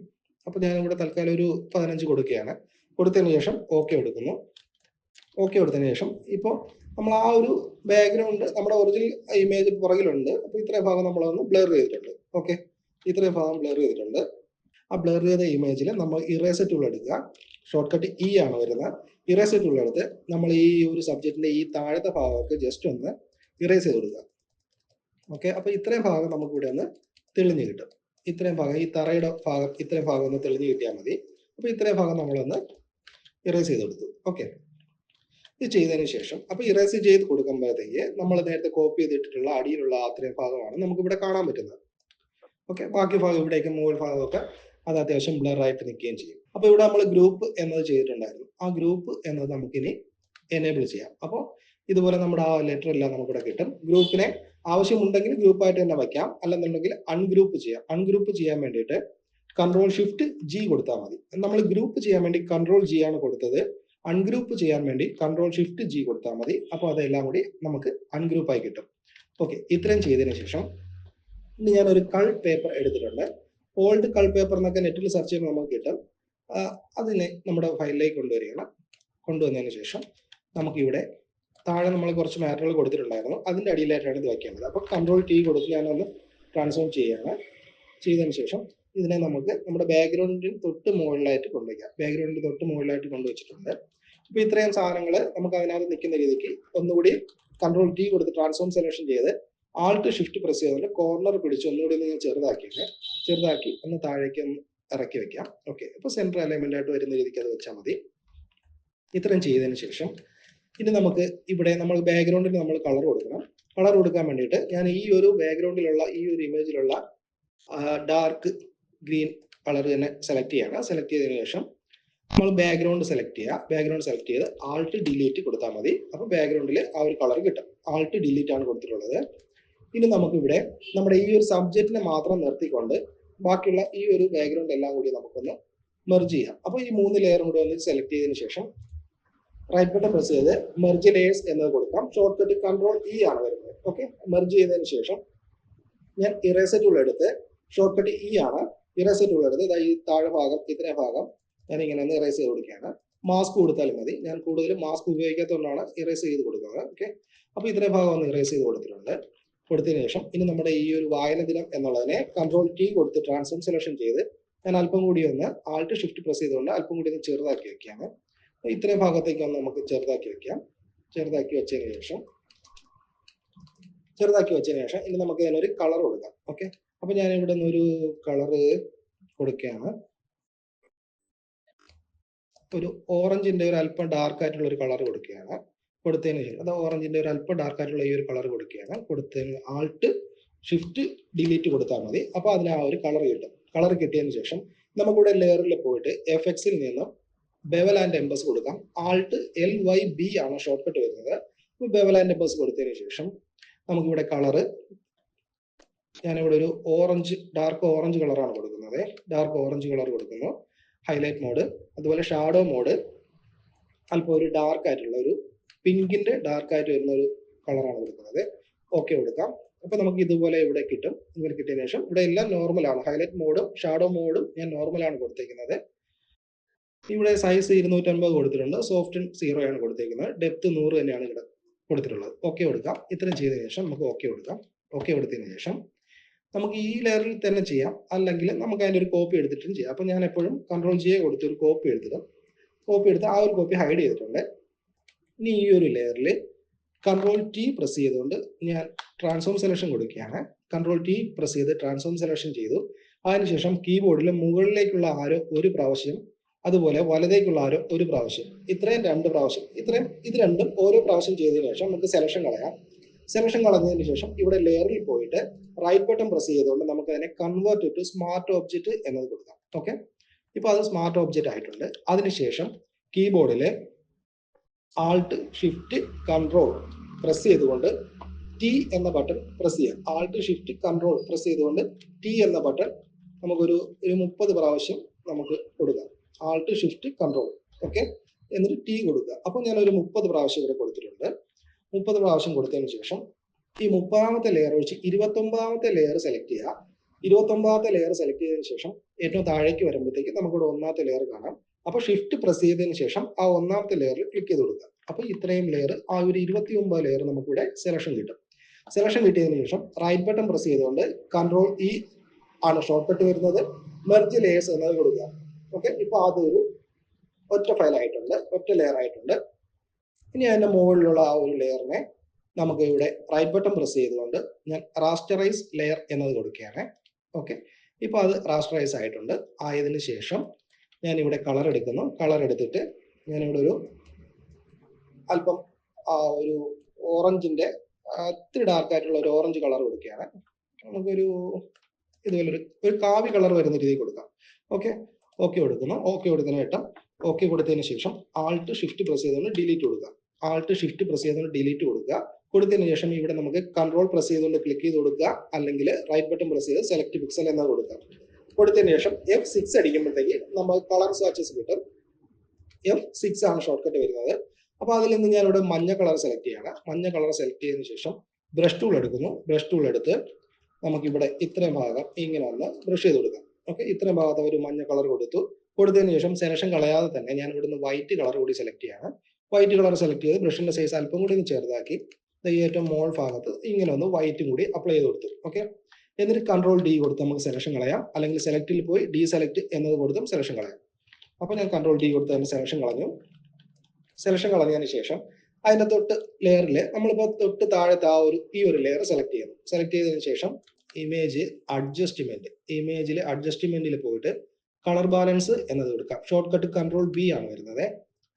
അപ്പം ഞാനിവിടെ തൽക്കാലം ഒരു പതിനഞ്ച് കൊടുക്കുകയാണ്. കൊടുത്തതിന് ശേഷം ഓക്കെ കൊടുക്കുന്നു. ഓക്കെ കൊടുത്തതിന് ശേഷം ഇപ്പോൾ നമ്മൾ ആ ഒരു ബാക്ക്ഗ്രൗണ്ട് നമ്മുടെ ഒറിജിനൽ ഇമേജ് പുറകിലുണ്ട്. അപ്പോൾ ഇത്രയും ഭാഗം നമ്മളൊന്ന് ബ്ലർ ചെയ്തിട്ടുണ്ട്. ഓക്കെ ഇത്രയും ഭാഗം ബ്ലർ ചെയ്തിട്ടുണ്ട്. ആ ബ്ലർ ചെയ്ത ഇമേജിൽ നമ്മൾ ഇറേസർ ടൂൾ എടുക്കുക. ഷോർട്ട് കട്ട് ഇ ആണ് വരുന്നത്. ഇറേസ് ടൂൾ നമ്മൾ ഈ ഒരു സബ്ജക്റ്റിന്റെ ഈ താഴത്തെ ഭാഗമൊക്കെ ജസ്റ്റ് ഒന്ന് ഇറേസ് ചെയ്ത് കൊടുക്കുക. ഓക്കെ അപ്പോൾ ഇത്രയും ഭാഗം നമുക്ക് ഇവിടെ ഒന്ന് തെളിഞ്ഞു കിട്ടും. ഇത്രയും ഭാഗം ഈ തറയുടെ ഭാഗം ഇത്രയും ഭാഗം ഒന്ന് തെളിഞ്ഞു കിട്ടിയാൽ മതി. അപ്പോൾ ഇത്രയും ഭാഗം നമ്മളൊന്ന് ഇറേസ് ചെയ്ത് കൊടുത്തു. ഓക്കെ ഇത് ചെയ്തതിന് ശേഷം അപ്പോൾ ഇറേസ് ചെയ്ത് കൊടുക്കുമ്പോഴത്തേക്ക് നമ്മൾ നേരത്തെ കോപ്പി ചെയ്തിട്ടുള്ള അടിയിലുള്ള അത്രയും ഭാഗമാണ് നമുക്ക് ഇവിടെ കാണാൻ പറ്റുന്നത്. ഓക്കെ ബാക്കി ഭാഗം ഇവിടേക്ക് മുകൾ ഭാഗമൊക്കെ അത് അത്യാവശ്യം ബ്ലർ ആയിട്ട് നിൽക്കുകയും ചെയ്യും. അപ്പോൾ ഇവിടെ നമ്മൾ ഗ്രൂപ്പ് എന്നത് ചെയ്തിട്ടുണ്ടായിരുന്നു. ആ ഗ്രൂപ്പ് എന്നത് നമുക്കിനി എനേബിൾ ചെയ്യാം. അപ്പോൾ ഇതുപോലെ നമ്മുടെ ആ ലെറ്റർ എല്ലാം നമുക്കിവിടെ കിട്ടും. ഗ്രൂപ്പിനെ ആവശ്യമുണ്ടെങ്കിൽ ഗ്രൂപ്പായിട്ട് തന്നെ വയ്ക്കാം. അല്ലെന്നുണ്ടെങ്കിൽ അൺഗ്രൂപ്പ് ചെയ്യാം. അൺഗ്രൂപ്പ് ചെയ്യാൻ വേണ്ടിയിട്ട് കൺട്രോൾ ഷിഫ്റ്റ് ജി കൊടുത്താൽ മതി. നമ്മൾ ഗ്രൂപ്പ് ചെയ്യാൻ വേണ്ടി കൺട്രോൾ ജി ആണ് കൊടുത്തത്. അൺഗ്രൂപ്പ് ചെയ്യാൻ വേണ്ടി കൺട്രോൾ ഷിഫ്റ്റ് ജി കൊടുത്താൽ മതി. അപ്പോൾ അതെല്ലാം കൂടി നമുക്ക് അൺഗ്രൂപ്പ് ആയി കിട്ടും. ഓക്കെ ഇത്രയും ചെയ്തതിന് ശേഷം ഇനി ഒരു കൾ പേപ്പർ എടുത്തിട്ടുണ്ട്. ഓൾഡ് കൾ പേപ്പർ എന്നൊക്കെ നെറ്റിൽ സെർച്ച് ചെയ്യുമ്പോൾ നമുക്ക് കിട്ടും. അതിനെ നമ്മുടെ ഫയലിലേക്ക് കൊണ്ടുവരികയാണ്. കൊണ്ടുവന്നതിന് ശേഷം നമുക്കിവിടെ താഴെ നമ്മൾ കുറച്ച് മാറ്ററുകൾ കൊടുത്തിട്ടുണ്ടായിരുന്നു. അതിന്റെ അടിയിലായിട്ടാണ് ഇത് വയ്ക്കേണ്ടത്. അപ്പോൾ കൺട്രോൾ ടി കൊടുത്ത് ഞാനൊന്ന് ട്രാൻസ്ഫോം ചെയ്യുകയാണ്. ചെയ്തതിന് ശേഷം ഇതിനെ നമുക്ക് നമ്മുടെ ബാക്ക്ഗ്രൗണ്ടിന് തൊട്ട് മുകളിലായിട്ട് കൊണ്ടുവയ്ക്കാം. ബാക്ക്ഗ്രൗണ്ടിന് തൊട്ട് മുകളിലായിട്ട് കൊണ്ടുവച്ചിട്ടുണ്ട്. അപ്പോൾ ഇത്രയും സാധനങ്ങൾ നമുക്ക് അതിനകത്ത് നിൽക്കുന്ന രീതിക്ക് ഒന്നുകൂടി കൺട്രോൾ ടി കൊടുത്ത് ട്രാൻസ്ഫോം സെലക്ഷൻ ചെയ്ത് ആൾട്ട് ഷിഫ്റ്റ് പ്രസ് ചെയ്തുകൊണ്ട് കോർണർ പിടിച്ച് ഒന്നുകൂടി ഒന്ന് ഞാൻ ചെറുതാക്കിയിട്ട് ചെറുതാക്കി ഒന്ന് താഴേക്ക് ഒന്ന് ഇറക്കി വെക്കാം. ഓക്കെ അപ്പോൾ സെൻട്രൽ അലൈൻമെന്റ് ആയിട്ട് വരുന്ന രീതിക്ക് അത് വെച്ചാൽ മതി. ഇത്രയും ചെയ്തതിന് ശേഷം ഇനി നമുക്ക് ഇവിടെ നമ്മൾ ബാക്ക്ഗ്രൗണ്ടിൽ നമ്മൾ കളർ കൊടുക്കണം. കളർ കൊടുക്കാൻ വേണ്ടിയിട്ട് ഞാൻ ഈ ഒരു ബാക്ക്ഗ്രൗണ്ടിലുള്ള ഈ ഒരു ഇമേജിലുള്ള ഡാർക്ക് ഗ്രീൻ കളർ തന്നെ സെലക്ട് ചെയ്യണം സെലക്ട് ചെയ്തതിനു ശേഷം നമ്മൾ ബാക്ക്ഗ്രൗണ്ട് സെലക്ട് ചെയ്യുക ബാക്ക്ഗ്രൗണ്ട് സെലക്ട് ചെയ്ത് ആൾട്ട് ഡിലീറ്റ് കൊടുത്താൽ മതി. അപ്പോൾ ബാക്ക്ഗ്രൗണ്ടിൽ ആ ഒരു കളർ കിട്ടും. ആൾട്ട് ഡിലീറ്റ് ആണ് കൊടുത്തിട്ടുള്ളത്. ഇനി നമുക്കിവിടെ നമ്മുടെ ഈ ഒരു സബ്ജക്റ്റിനെ മാത്രം നിർത്തിക്കൊണ്ട് ബാക്കിയുള്ള ഈ ഒരു ബാക്ക്ഗ്രൗണ്ട് എല്ലാം കൂടി നമുക്കൊന്ന് മെർജ് ചെയ്യാം. അപ്പോൾ ഈ മൂന്ന് ലെയറും കൂടി ഒന്ന് സെലക്ട് ചെയ്തതിന് ശേഷം റൈറ്റ് ബട്ടൺ പ്രസ് ചെയ്ത് മെർജ് ലെയേഴ്സ് എന്നത് കൊടുക്കാം. ഷോർട്ട് കട്ട് കൺട്രോൾ ഇ ആണ് വരുന്നത്. ഓക്കെ മെർജ് ചെയ്തതിന് ശേഷം ഞാൻ ഇറേസർ ടൂൾ എടുത്ത് ഷോർട്ട് കട്ട് ഇ ആണ് ഇറേസർ ടൂൾ എടുത്ത് ഇതാ ഈ താഴെ ഭാഗം ഇത്രയും ഭാഗം ഞാൻ ഇങ്ങനെ ഒന്ന് ഇറേസ് ചെയ്ത് കൊടുക്കുകയാണ്. മാസ്ക് കൊടുത്താലും മതി. ഞാൻ കൂടുതലും മാസ്ക് ഉപയോഗിക്കാത്തതുകൊണ്ടാണ് ഇറേസ് ചെയ്ത് കൊടുക്കുന്നത്. ഓക്കെ അപ്പോൾ ഇത്രയും ഭാഗം ഒന്ന് ഇറേസ് ചെയ്ത് കൊടുത്തിട്ടുണ്ട്. കൊടുത്തതിന് ശേഷം ഇനി നമ്മുടെ ഈ ഒരു വായന ദിനം എന്നുള്ളതിനെ കൺട്രോൾ ടി കൊടുത്ത് ട്രാൻസ്ഫോം സെലക്ഷൻ ചെയ്ത് ഞാൻ അല്പം കൂടി ഒന്ന് ആൾട്ട് ഷിഫ്റ്റ് പ്രസ് ചെയ്തുകൊണ്ട് അല്പം കൂടി ഒന്ന് ചെറുതാക്കി വെക്കുകയാണ്. ഇത്രയും ഭാഗത്തേക്ക് ഒന്ന് നമുക്ക് ചെറുതാക്കി വെക്കാം. ചെറുതാക്കി വെച്ചതിന് ശേഷം ചെറുതാക്കി വെച്ചതിന് ശേഷം ഇനി നമുക്ക് അതിനൊരു കളർ കൊടുക്കാം. ഓക്കെ അപ്പൊ ഞാൻ ഇവിടെ നിന്ന് ഒരു കളറ് കൊടുക്കുകയാണ്. ഒരു ഓറഞ്ചിന്റെ ഒരു അല്പം ഡാർക്ക് ആയിട്ടുള്ള ഒരു കളർ കൊടുക്കുകയാണ്. കൊടുത്തതിന് ശേഷം. അത് ഓറഞ്ചിന്റെ ഒരു അല്പം ഡാർക്ക് ആയിട്ടുള്ള ഈ ഒരു കളർ കൊടുക്കുകയാണ്. കൊടുത്തതിന് ആൾട്ട് ഷിഫ്റ്റ് ഡിലീറ്റ് കൊടുത്താൽ മതി. അപ്പോൾ അതിന് ആ ഒരു കളർ കിട്ടും. കളർ കിട്ടിയതിന് ശേഷം നമുക്കിവിടെ ലെയറിൽ പോയിട്ട് എഫ് എക്സിൽ നിന്ന് ബെവൽ ആൻഡ് എംബസ് കൊടുക്കാം. ആൾട്ട് എൽ വൈ ബി ആണ് ഷോർട്ട് വരുന്നത്. ബെവൽ ആൻഡ് എംബസ് കൊടുത്തതിന് ശേഷം നമുക്കിവിടെ കളറ് ഞാനിവിടെ ഒരു ഓറഞ്ച് ഡാർക്ക് ഓറഞ്ച് കളറാണ് കൊടുക്കുന്നത്. ഡാർക്ക് ഓറഞ്ച് കളർ കൊടുക്കുന്നു. ഹൈലൈറ്റ് മോഡ് അതുപോലെ ഷാഡോ മോഡ് അല്പം ഒരു ഡാർക്ക് ആയിട്ടുള്ള ഒരു പിങ്കിന്റെ ഡാർക്ക് ആയിട്ട് വരുന്ന ഒരു കളറാണ് കൊടുക്കുന്നത്. ഓക്കെ കൊടുക്കാം. അപ്പൊ നമുക്ക് ഇതുപോലെ ഇവിടെ കിട്ടും. ഇങ്ങനെ കിട്ടിയ ശേഷം ഇവിടെ എല്ലാം നോർമലാണ് ഹൈലൈറ്റ് മോഡും ഷാഡോ മോഡും ഞാൻ നോർമൽ ആണ് കൊടുത്തേക്കുന്നത്. ഇവിടെ സൈസ് ഇരുന്നൂറ്റമ്പത് കൊടുത്തിട്ടുണ്ട്. സോഫ്റ്റ് സീറോ ആണ് കൊടുത്തേക്കുന്നത്. ഡെപ്ത് നൂറ് തന്നെയാണ് ഇവിടെ കൊടുത്തിട്ടുള്ളത്. ഓക്കെ കൊടുക്കാം. ഇത്രയും ചെയ്തതിനു ശേഷം നമുക്ക് ഓക്കെ കൊടുക്കാം. ഓക്കെ കൊടുത്തതിന് ശേഷം നമുക്ക് ഈ ലെയറിൽ തന്നെ ചെയ്യാം. അല്ലെങ്കിൽ നമുക്ക് അതിന്റെ ഒരു കോപ്പി എടുത്തിട്ടും ചെയ്യാം. അപ്പോൾ ഞാൻ എപ്പോഴും കൺട്രോൾ ജി കൊടുത്ത് ഒരു കോപ്പി എടുത്തിടും. കോപ്പി എടുത്ത് ആ ഒരു കോപ്പി ഹൈഡ് ചെയ്തിട്ടുണ്ട്. ഇനി ഈ ഒരു ലെയറിൽ കൺട്രോൾ ടി പ്രസ് ചെയ്തുകൊണ്ട് ഞാൻ ട്രാൻസ്ഫോം സെലക്ഷൻ കൊടുക്കുകയാണ്. കൺട്രോൾ ടി പ്രസ് ചെയ്ത് ട്രാൻസ്ഫോം സെലക്ഷൻ ചെയ്തു. അതിനുശേഷം കീബോർഡിൽ മുകളിലേക്കുള്ള ആരോ ഒരു പ്രാവശ്യം അതുപോലെ വലതേക്കുള്ള ആരോ ഒരു പ്രാവശ്യം ഇത്രയും രണ്ട് പ്രാവശ്യം ഇത്രയും ഇത് രണ്ടും ഓരോ പ്രാവശ്യം ചെയ്തതിനു ശേഷം നമുക്ക് സെലക്ഷൻ കളയാം. സെലക്ഷൻ കളഞ്ഞതിന് ശേഷം ഇവിടെ ലെയറിൽ പോയിട്ട് റൈറ്റ് ബട്ടൺ പ്രസ് ചെയ്തുകൊണ്ട് നമുക്ക് അതിനെ കൺവേർട്ട് ടു സ്മാർട്ട് ഓബ്ജക്റ്റ് എന്നത് കൊടുക്കാം. ഓക്കെ ഇപ്പൊ അത് സ്മാർട്ട് ഓബ്ജക്റ്റ് ആയിട്ടുണ്ട്. അതിനുശേഷം കീബോർഡിൽ ആൾട്ട് ഷിഫ്റ്റ് കൺട്രോൾ പ്രസ് ചെയ്തുകൊണ്ട് ടി എന്ന ബട്ടൺ പ്രസ് ചെയ്യാം. ആൾട്ട് ഷിഫ്റ്റ് കൺട്രോൾ പ്രസ് ചെയ്തുകൊണ്ട് ടി എന്ന ബട്ടൺ നമുക്കൊരു ഒരു മുപ്പത് പ്രാവശ്യം നമുക്ക് കൊടുക്കാം. ആൾട്ട് ഷിഫ്റ്റ് കൺട്രോൾ ഓക്കെ എന്നിട്ട് ടി കൊടുക്കുക. അപ്പോൾ ഒരു മുപ്പത് പ്രാവശ്യം ഇവിടെ കൊടുത്തിട്ടുണ്ട്. മുപ്പത് പ്രാവശ്യം കൊടുത്തതിന് ശേഷം ഈ മുപ്പതാമത്തെ ലെയർ ഒഴിച്ച് ഇരുപത്തൊമ്പതാമത്തെ ലെയർ സെലക്ട് ചെയ്യുക. ഇരുപത്തൊമ്പതാമത്തെ ലെയർ സെലക്ട് ചെയ്തതിന് ശേഷം ഏറ്റവും താഴേക്ക് വരുമ്പോഴത്തേക്ക് നമുക്കിവിടെ ഒന്നാമത്തെ ലെയർ കാണാം. അപ്പോൾ ഷിഫ്റ്റ് പ്രസ് ചെയ്തതിന് ശേഷം ആ ഒന്നാമത്തെ ലെയറിൽ ക്ലിക്ക് ചെയ്ത് കൊടുക്കുക. അപ്പോൾ ഇത്രയും ലെയർ ആ ഒരു ഇരുപത്തി ഒമ്പത് ലെയർ നമുക്കിവിടെ സെലക്ഷൻ കിട്ടും. സെലക്ഷൻ കിട്ടിയതിന് ശേഷം റൈറ്റ് ബട്ടൺ പ്രസ് ചെയ്തുകൊണ്ട് കൺട്രോൾ ഇ ആണ് ഷോർട്ട് കട്ട് വരുന്നത്. മെർജ് ലെയേഴ്സ് എന്നത് കൊടുക്കുക. ഓക്കെ ഇപ്പോൾ അതൊരു ഒറ്റ ഫയൽ ആയിട്ടുണ്ട്. ഒറ്റ ലെയർ ആയിട്ടുണ്ട്. ഇനി അതിന്റെ മുകളിലുള്ള ആ ഒരു ലെയറിനെ നമുക്ക് ഇവിടെ റൈറ്റ് ബട്ടൺ പ്രസ് ചെയ്തുകൊണ്ട് ഞാൻ റാസ്റ്ററൈസ് ലെയർ എന്നത് കൊടുക്കുകയാണ്. ഓക്കെ ഇപ്പൊ അത് റാസ്റ്ററൈസ് ആയിട്ടുണ്ട്. ആയതിനു ശേഷം ഞാൻ ഇവിടെ കളർ എടുക്കുന്നു. കളർ എടുത്തിട്ട് ഞാനിവിടെ ഒരു അല്പം ഒരു ഓറഞ്ചിന്റെ ഇത്തിരി ഡാർക്ക് ആയിട്ടുള്ള ഒരു ഓറഞ്ച് കളർ കൊടുക്കുകയാണ്. നമുക്കൊരു ഇതുപോലെ ഒരു ഒരു കാവി കളർ വരുന്ന രീതിയിൽ കൊടുക്കാം. ഓക്കെ ഓക്കെ കൊടുക്കുന്നു. ഓക്കെ കൊടുക്കുന്ന ഘട്ടം. ഓക്കെ കൊടുത്തതിന് ശേഷം ആൾട്ട് ഷിഫ്റ്റ് പ്രസ് ചെയ്തുകൊണ്ട് ഡിലീറ്റ് കൊടുക്കുക. ആൾട്ട് ഷിഫ്റ്റ് പ്രസ് ചെയ്തുകൊണ്ട് ഡിലീറ്റ് കൊടുക്കുക. കൊടുത്തതിന് ശേഷം ഇവിടെ നമുക്ക് കൺട്രോൾ പ്രസ് ചെയ്തുകൊണ്ട് ക്ലിക്ക് ചെയ്ത് കൊടുക്കുക. അല്ലെങ്കിൽ റൈറ്റ് ബട്ടൺ പ്രസ് ചെയ്ത് സെലക്ട് പിക്സൽ എന്നത് കൊടുക്കാം. കൊടുത്തതിന് ശേഷം എഫ് സിക്സ് അടിക്കുമ്പോഴത്തേക്ക് നമ്മൾ കളർ സ്വാച്ചസ് കിട്ടും. എഫ് സിക്സ് ആണ് ഷോർട്ട് കട്ട് വരുന്നത്. അപ്പൊ അതിൽ നിന്ന് ഞാൻ ഇവിടെ മഞ്ഞ കളർ സെലക്ട് ചെയ്യണം. മഞ്ഞ കളർ സെലക്ട് ചെയ്തതിന് ശേഷം ബ്രഷ് ടൂൾ എടുക്കുന്നു. ബ്രഷ് ടൂൾ എടുത്ത് നമുക്കിവിടെ ഇത്രയും ഭാഗം ഇങ്ങനെ ഒന്ന് ബ്രഷ് ചെയ്ത് കൊടുക്കാം. ഓക്കെ ഇത്രയും ഭാഗത്ത് ഒരു മഞ്ഞ കളർ കൊടുത്തു. കൊടുത്തതിന് ശേഷം സെലക്ഷൻ കളയാതെ തന്നെ ഞാൻ ഇവിടുന്ന് വൈറ്റ് കളർ കൂടി സെലക്ട് ചെയ്യണം. വൈറ്റ് കളർ സെലക്ട് ചെയ്ത് ബ്രഷിന്റെ സൈസ് അല്പം കൂടി ഒന്ന് ചെറുതാക്കി ഏറ്റവും മോൾ ഭാഗത്ത് ഇങ്ങനെ ഒന്ന് വൈറ്റും കൂടി അപ്ലൈ ചെയ്ത് കൊടുത്തു. ഓക്കെ എന്നിട്ട് കൺട്രോൾ ഡി കൊടുത്ത് നമുക്ക് സെലക്ഷൻ കളയാം. അല്ലെങ്കിൽ സെലക്റ്റിൽ പോയി ഡി സെലക്ട് എന്നത് കൊടുത്തും സെലക്ഷൻ കളയാം. അപ്പോൾ ഞാൻ കൺട്രോൾ ഡി കൊടുത്ത് തന്നെ സെലക്ഷൻ കളഞ്ഞു. സെലക്ഷൻ കളഞ്ഞതിന് ശേഷം അതിന്റെ തൊട്ട് ലെയറിൽ നമ്മളിപ്പോൾ തൊട്ട് താഴത്തെ ആ ഒരു ഈ ഒരു ലെയർ സെലക്ട് ചെയ്യുന്നു. സെലക്ട് ചെയ്തതിന് ശേഷം ഇമേജ് അഡ്ജസ്റ്റ്മെന്റ് ഇമേജിൽ അഡ്ജസ്റ്റ്മെന്റിൽ പോയിട്ട് കളർ ബാലൻസ് എന്നത് കൊടുക്കാം. ഷോർട്ട് കട്ട് കൺട്രോൾ ബി ആണ് വരുന്നത്.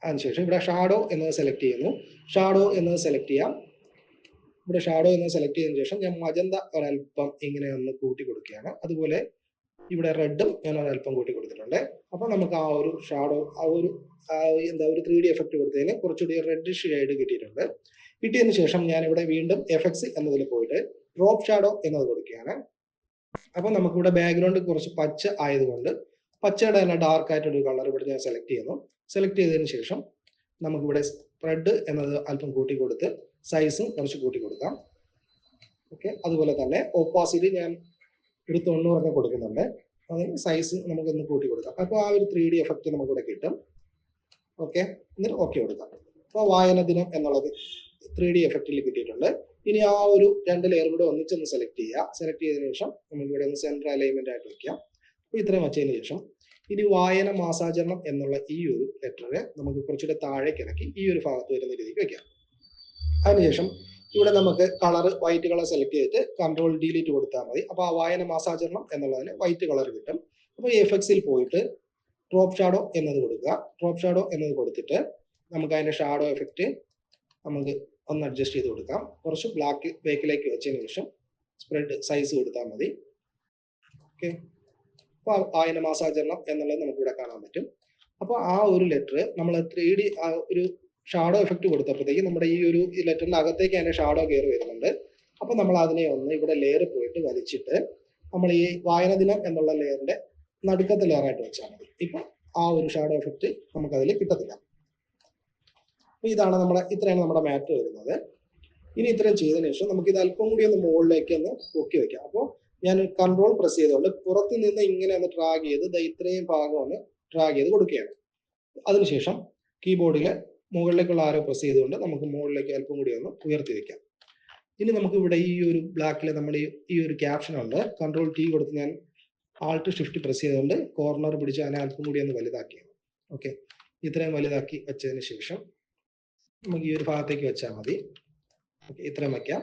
അതിനുശേഷം ഇവിടെ ഷാഡോ എന്നത് സെലക്ട് ചെയ്യുന്നു. ഷാഡോ എന്നത് സെലക്ട് ചെയ്യാം. ഇവിടെ ഷാഡോ എന്ന് സെലക്ട് ചെയ്തതിനു ശേഷം ഞാൻ മജന്ത ഒരല്പം ഇങ്ങനെ ഒന്ന് കൂട്ടി കൊടുക്കുകയാണ്. അതുപോലെ ഇവിടെ റെഡും ഞാൻ ഒരല്പം കൂട്ടി കൊടുത്തിട്ടുണ്ട്. അപ്പൊ നമുക്ക് ആ ഒരു ഷാഡോ ആ ഒരു എന്താ ഒരു ത്രീ ഡി എഫക്ട് കൊടുത്തതിന് കുറച്ചുകൂടി റെഡിഷ് ഷെയ്ഡ് കിട്ടിയിട്ടുണ്ട്. കിട്ടിയതിനു ശേഷം ഞാൻ ഇവിടെ വീണ്ടും എഫക്സ് എന്നതിൽ പോയിട്ട് ഡ്രോപ്പ് ഷാഡോ എന്നത് കൊടുക്കുകയാണ്. അപ്പൊ നമുക്കിവിടെ ബാക്ക്ഗ്രൗണ്ട് കുറച്ച് പച്ച ആയതുകൊണ്ട് പച്ചയുടെ തന്നെ ഡാർക്ക് ആയിട്ടൊരു കളർ ഇവിടെ ഞാൻ സെലക്ട് ചെയ്യുന്നു. സെലക്ട് ചെയ്തതിന് ശേഷം നമുക്കിവിടെ സ്പ്രെഡ് എന്നത് അല്പം കൂട്ടി കൊടുത്ത് സൈസും കുറച്ച് കൂട്ടി കൊടുക്കാം. ഓക്കെ അതുപോലെ തന്നെ ഓപ്പോസിറ്റ് ഞാൻ ഒരു തൊണ്ണൂറൊക്കെ കൊടുക്കുന്നുണ്ട്. അതിന് സൈസ് നമുക്കൊന്ന് കൂട്ടി കൊടുക്കാം. അപ്പോൾ ആ ഒരു ത്രീ ഡി എഫക്റ്റ് നമുക്കിവിടെ കിട്ടും. ഓക്കെ എന്നിട്ട് ഓക്കെ കൊടുക്കാം. അപ്പോൾ വായന ദിനം എന്നുള്ളത് ത്രീ ഡി എഫക്റ്റിൽ കിട്ടിയിട്ടുണ്ട്. ഇനി ആ ഒരു രണ്ട് ലെയർ കൂടെ ഒന്നിച്ചൊന്ന് സെലക്ട് ചെയ്യുക. സെലക്ട് ചെയ്തതിനു ശേഷം നമുക്ക് ഇവിടെ ഒന്ന് സെൻട്രൽ അലൈൻമെന്റ് ആയിട്ട് വെക്കാം. അപ്പോൾ ഇത്രയും വെച്ചതിന് ശേഷം ഇനി വായന മാസാചരണം എന്നുള്ള ഈ ഒരു ലെറ്ററെ നമുക്ക് കുറച്ചുകൂടെ താഴേക്ക് ഇറക്കി ഈ ഒരു ഭാഗത്ത് വരുന്ന രീതിക്ക് വെക്കാം. അതിനുശേഷം ഇവിടെ നമുക്ക് കളർ വൈറ്റ് കളർ സെലക്ട് ചെയ്തിട്ട് കൺട്രോൾ ഡിലീറ്റ് കൊടുത്താൽ മതി. അപ്പോൾ ആ വായന മാസാചരണം എന്നുള്ളതിന് വൈറ്റ് കളർ കിട്ടും. അപ്പോൾ എഫക്സിൽ പോയിട്ട് ഡ്രോപ്പ് ഷാഡോ എന്നത് കൊടുക്കുക. ഡ്രോപ്പ് ഷാഡോ എന്നത് കൊടുത്തിട്ട് നമുക്ക് അതിന്റെ ഷാഡോ എഫക്റ്റ് നമുക്ക് ഒന്ന് അഡ്ജസ്റ്റ് ചെയ്ത് കൊടുക്കാം. കുറച്ച് ബ്ലാക്ക് ബേക്കിലേക്ക് വെച്ചതിന് ശേഷം സ്പ്രെഡ് സൈസ് കൊടുത്താൽ മതി. ഓക്കെ അപ്പോൾ ആയന മാസാചരണം എന്നുള്ളത് നമുക്ക് ഇവിടെ കാണാൻ പറ്റും. അപ്പോൾ ആ ഒരു ലെറ്റർ നമ്മൾ ത്രീ ഡി ഒരു ഷാഡോ എഫക്റ്റ് കൊടുത്തപ്പോഴത്തേക്ക് നമ്മുടെ ഈ ഒരു ലെറ്ററിന്റെ അകത്തേക്ക് അതിന്റെ ഷാഡോ കയറി വരുന്നുണ്ട്. അപ്പോൾ നമ്മൾ അതിനെ ഒന്ന് ഇവിടെ ലെയർ പോയിട്ട് വലിച്ചിട്ട് നമ്മൾ ഈ വായന ദിനം എന്നുള്ള ലെയറിന്റെ നടുക്കത്തെ ലെയറായിട്ട് വെച്ചാൽ മതി. ഇപ്പൊ ആ ഒരു ഷാഡോ എഫക്റ്റ് നമുക്ക് അതിൽ കിട്ടത്തില്ല. അപ്പൊ ഇതാണ് നമ്മുടെ ഇത്രയാണ് നമ്മുടെ മാറ്റ് വരുന്നത്. ഇനി ഇത്രയും ചെയ്തതിനു ശേഷം നമുക്ക് ഇത് അല്പം കൂടി ഒന്ന് മുകളിലേക്ക് ഒന്ന് പൊക്കി വെക്കാം. അപ്പോൾ ഞാൻ കൺട്രോൾ പ്രസ് ചെയ്തുകൊണ്ട് പുറത്ത് നിന്ന് ഇങ്ങനെ ഒന്ന് ട്രാഗ് ചെയ്ത് ഇത്രയും ഭാഗം ഒന്ന് ട്രാഗ് ചെയ്ത് കൊടുക്കുകയാണ്. അതിനുശേഷം കീബോർഡിൽ മുകളിലേക്കുള്ള ആരോ പ്രസ് ചെയ്തുകൊണ്ട് നമുക്ക് മുകളിലേക്ക് അല്പം കൂടി ഒന്ന് ഉയർത്തി വെക്കാം. ഇനി നമുക്ക് ഇവിടെ ഈ ഒരു ബ്ലാക്കിൽ നമ്മൾ ഈ ഒരു ക്യാപ്ഷൻ ഉണ്ട്. കൺട്രോൾ ടി കൊടുത്ത് ഞാൻ ആൾട്ട് ഷിഫ്റ്റ് പ്രസ് ചെയ്തുകൊണ്ട് കോർണർ പിടിച്ച് അതിനെ അല്പം കൂടി ഒന്ന് വലുതാക്കിയത് ഓക്കെ ഇത്രയും വലുതാക്കി വെച്ചതിന് ശേഷം നമുക്ക് ഈ ഒരു ഭാഗത്തേക്ക് വെച്ചാൽ മതി. ഓക്കെ ഇത്രയും വയ്ക്കാം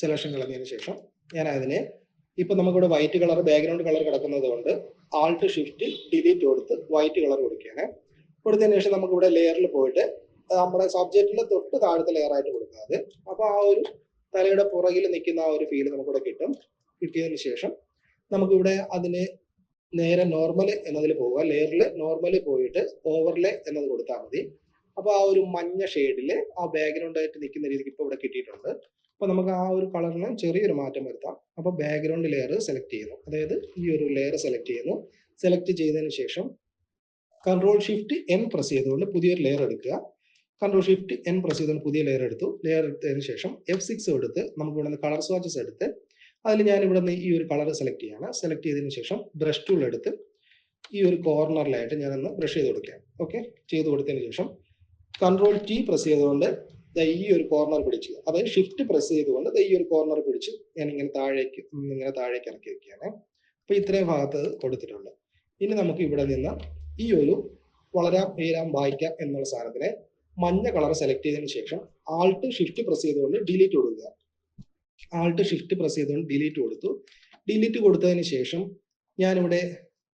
സെലക്ഷൻ കളഞ്ഞതിന് ശേഷം ഞാൻ അതിനെ ഇപ്പൊ നമുക്കിവിടെ വൈറ്റ് കളർ ബാക്ക്ഗ്രൗണ്ട് കളർ കിടക്കുന്നത് കൊണ്ട് ആൾട്ട് ഷിഫ്റ്റ് ഡിലീറ്റ് കൊടുത്ത് വൈറ്റ് കളർ കൊടുക്കുകയാണ്. കൊടുത്തതിന് ശേഷം നമുക്കിവിടെ ലെയറിൽ പോയിട്ട് നമ്മുടെ സബ്ജക്റ്റിന്റെ തൊട്ട് താഴത്തെ ലെയർ ആയിട്ട് കൊടുക്കാതെ അപ്പൊ ആ ഒരു തലയുടെ പുറകിൽ നിൽക്കുന്ന ആ ഒരു ഫീൽ നമുക്കിവിടെ കിട്ടും. കിട്ടിയതിന് ശേഷം നമുക്കിവിടെ അതിന് നേരെ നോർമൽ എന്നതിൽ പോവുക. ലെയറിൽ നോർമൽ പോയിട്ട് ഓവർലേ എന്നത് കൊടുത്താൽ മതി. അപ്പോൾ ആ ഒരു മഞ്ഞ ഷെയ്ഡിൽ ആ ബാക്ക്ഗ്രൗണ്ട് ആയിട്ട് നിൽക്കുന്ന രീതിക്ക് ഇപ്പോൾ ഇവിടെ കിട്ടിയിട്ടുണ്ട്. അപ്പോൾ നമുക്ക് ആ ഒരു കളറിന് ചെറിയൊരു മാറ്റം വരുത്താം. അപ്പോൾ ബാക്ക്ഗ്രൗണ്ട് ലെയർ സെലക്ട് ചെയ്യുന്നു. അതായത് ഈ ഒരു ലെയർ സെലക്ട് ചെയ്യുന്നു. സെലക്ട് ചെയ്തതിന് ശേഷം കൺട്രോൾ ഷിഫ്റ്റ് എൻ പ്രസ് ചെയ്തുകൊണ്ട് പുതിയൊരു ലെയർ എടുക്കുക. കൺട്രോൾ ഷിഫ്റ്റ് എൻ പ്രസ് ചെയ്തുകൊണ്ട് പുതിയ ലെയർ എടുത്തു. ലെയർ എടുത്തതിന് ശേഷം എഫ് സിക്സ് എടുത്ത് നമുക്ക് ഇവിടെ നിന്ന് കളർ സ്വാച്ചസ് എടുത്ത് അതിൽ ഞാൻ ഇവിടെ നിന്ന് ഈ ഒരു കളർ സെലക്ട് ചെയ്യാണ്. സെലക്ട് ചെയ്തതിന് ശേഷം ബ്രഷ് ടൂൾ എടുത്ത് ഈ ഒരു കോർണറിലായിട്ട് ഞാനൊന്ന് ബ്രഷ് ചെയ്ത് കൊടുക്കാം. ഓക്കെ ചെയ്ത് കൊടുത്തതിന് ശേഷം കൺട്രോൾ ടി പ്രസ് ചെയ്തുകൊണ്ട് ഈ ഒരു കോർണർ പിടിച്ച്. അതായത് ഷിഫ്റ്റ് പ്രസ് ചെയ്തുകൊണ്ട് ഈ ഒരു കോർണർ പിടിച്ച് ഞാൻ ഇങ്ങനെ താഴേക്ക് ഇങ്ങനെ താഴേക്ക് ഇറക്കി വെക്കുകയാണ്. അപ്പൊ ഇത്രയും ഭാഗത്ത് കൊടുത്തിട്ടുണ്ട്. ഇനി നമുക്ക് ഇവിടെ നിന്ന് ഈ ഒരു വളരാം ഉയരാം വായിക്കാം എന്നുള്ള സാധനത്തിനെ മഞ്ഞ കളർ സെലക്ട് ചെയ്തതിന് ശേഷം ആൾട്ട് ഷിഫ്റ്റ് പ്രസ് ചെയ്തുകൊണ്ട് ഡിലീറ്റ് കൊടുക്കുക. ആൾട്ട് ഷിഫ്റ്റ് പ്രസ് ചെയ്തുകൊണ്ട് ഡിലീറ്റ് കൊടുത്തു. ഡിലീറ്റ് കൊടുത്തതിന് ശേഷം ഞാനിവിടെ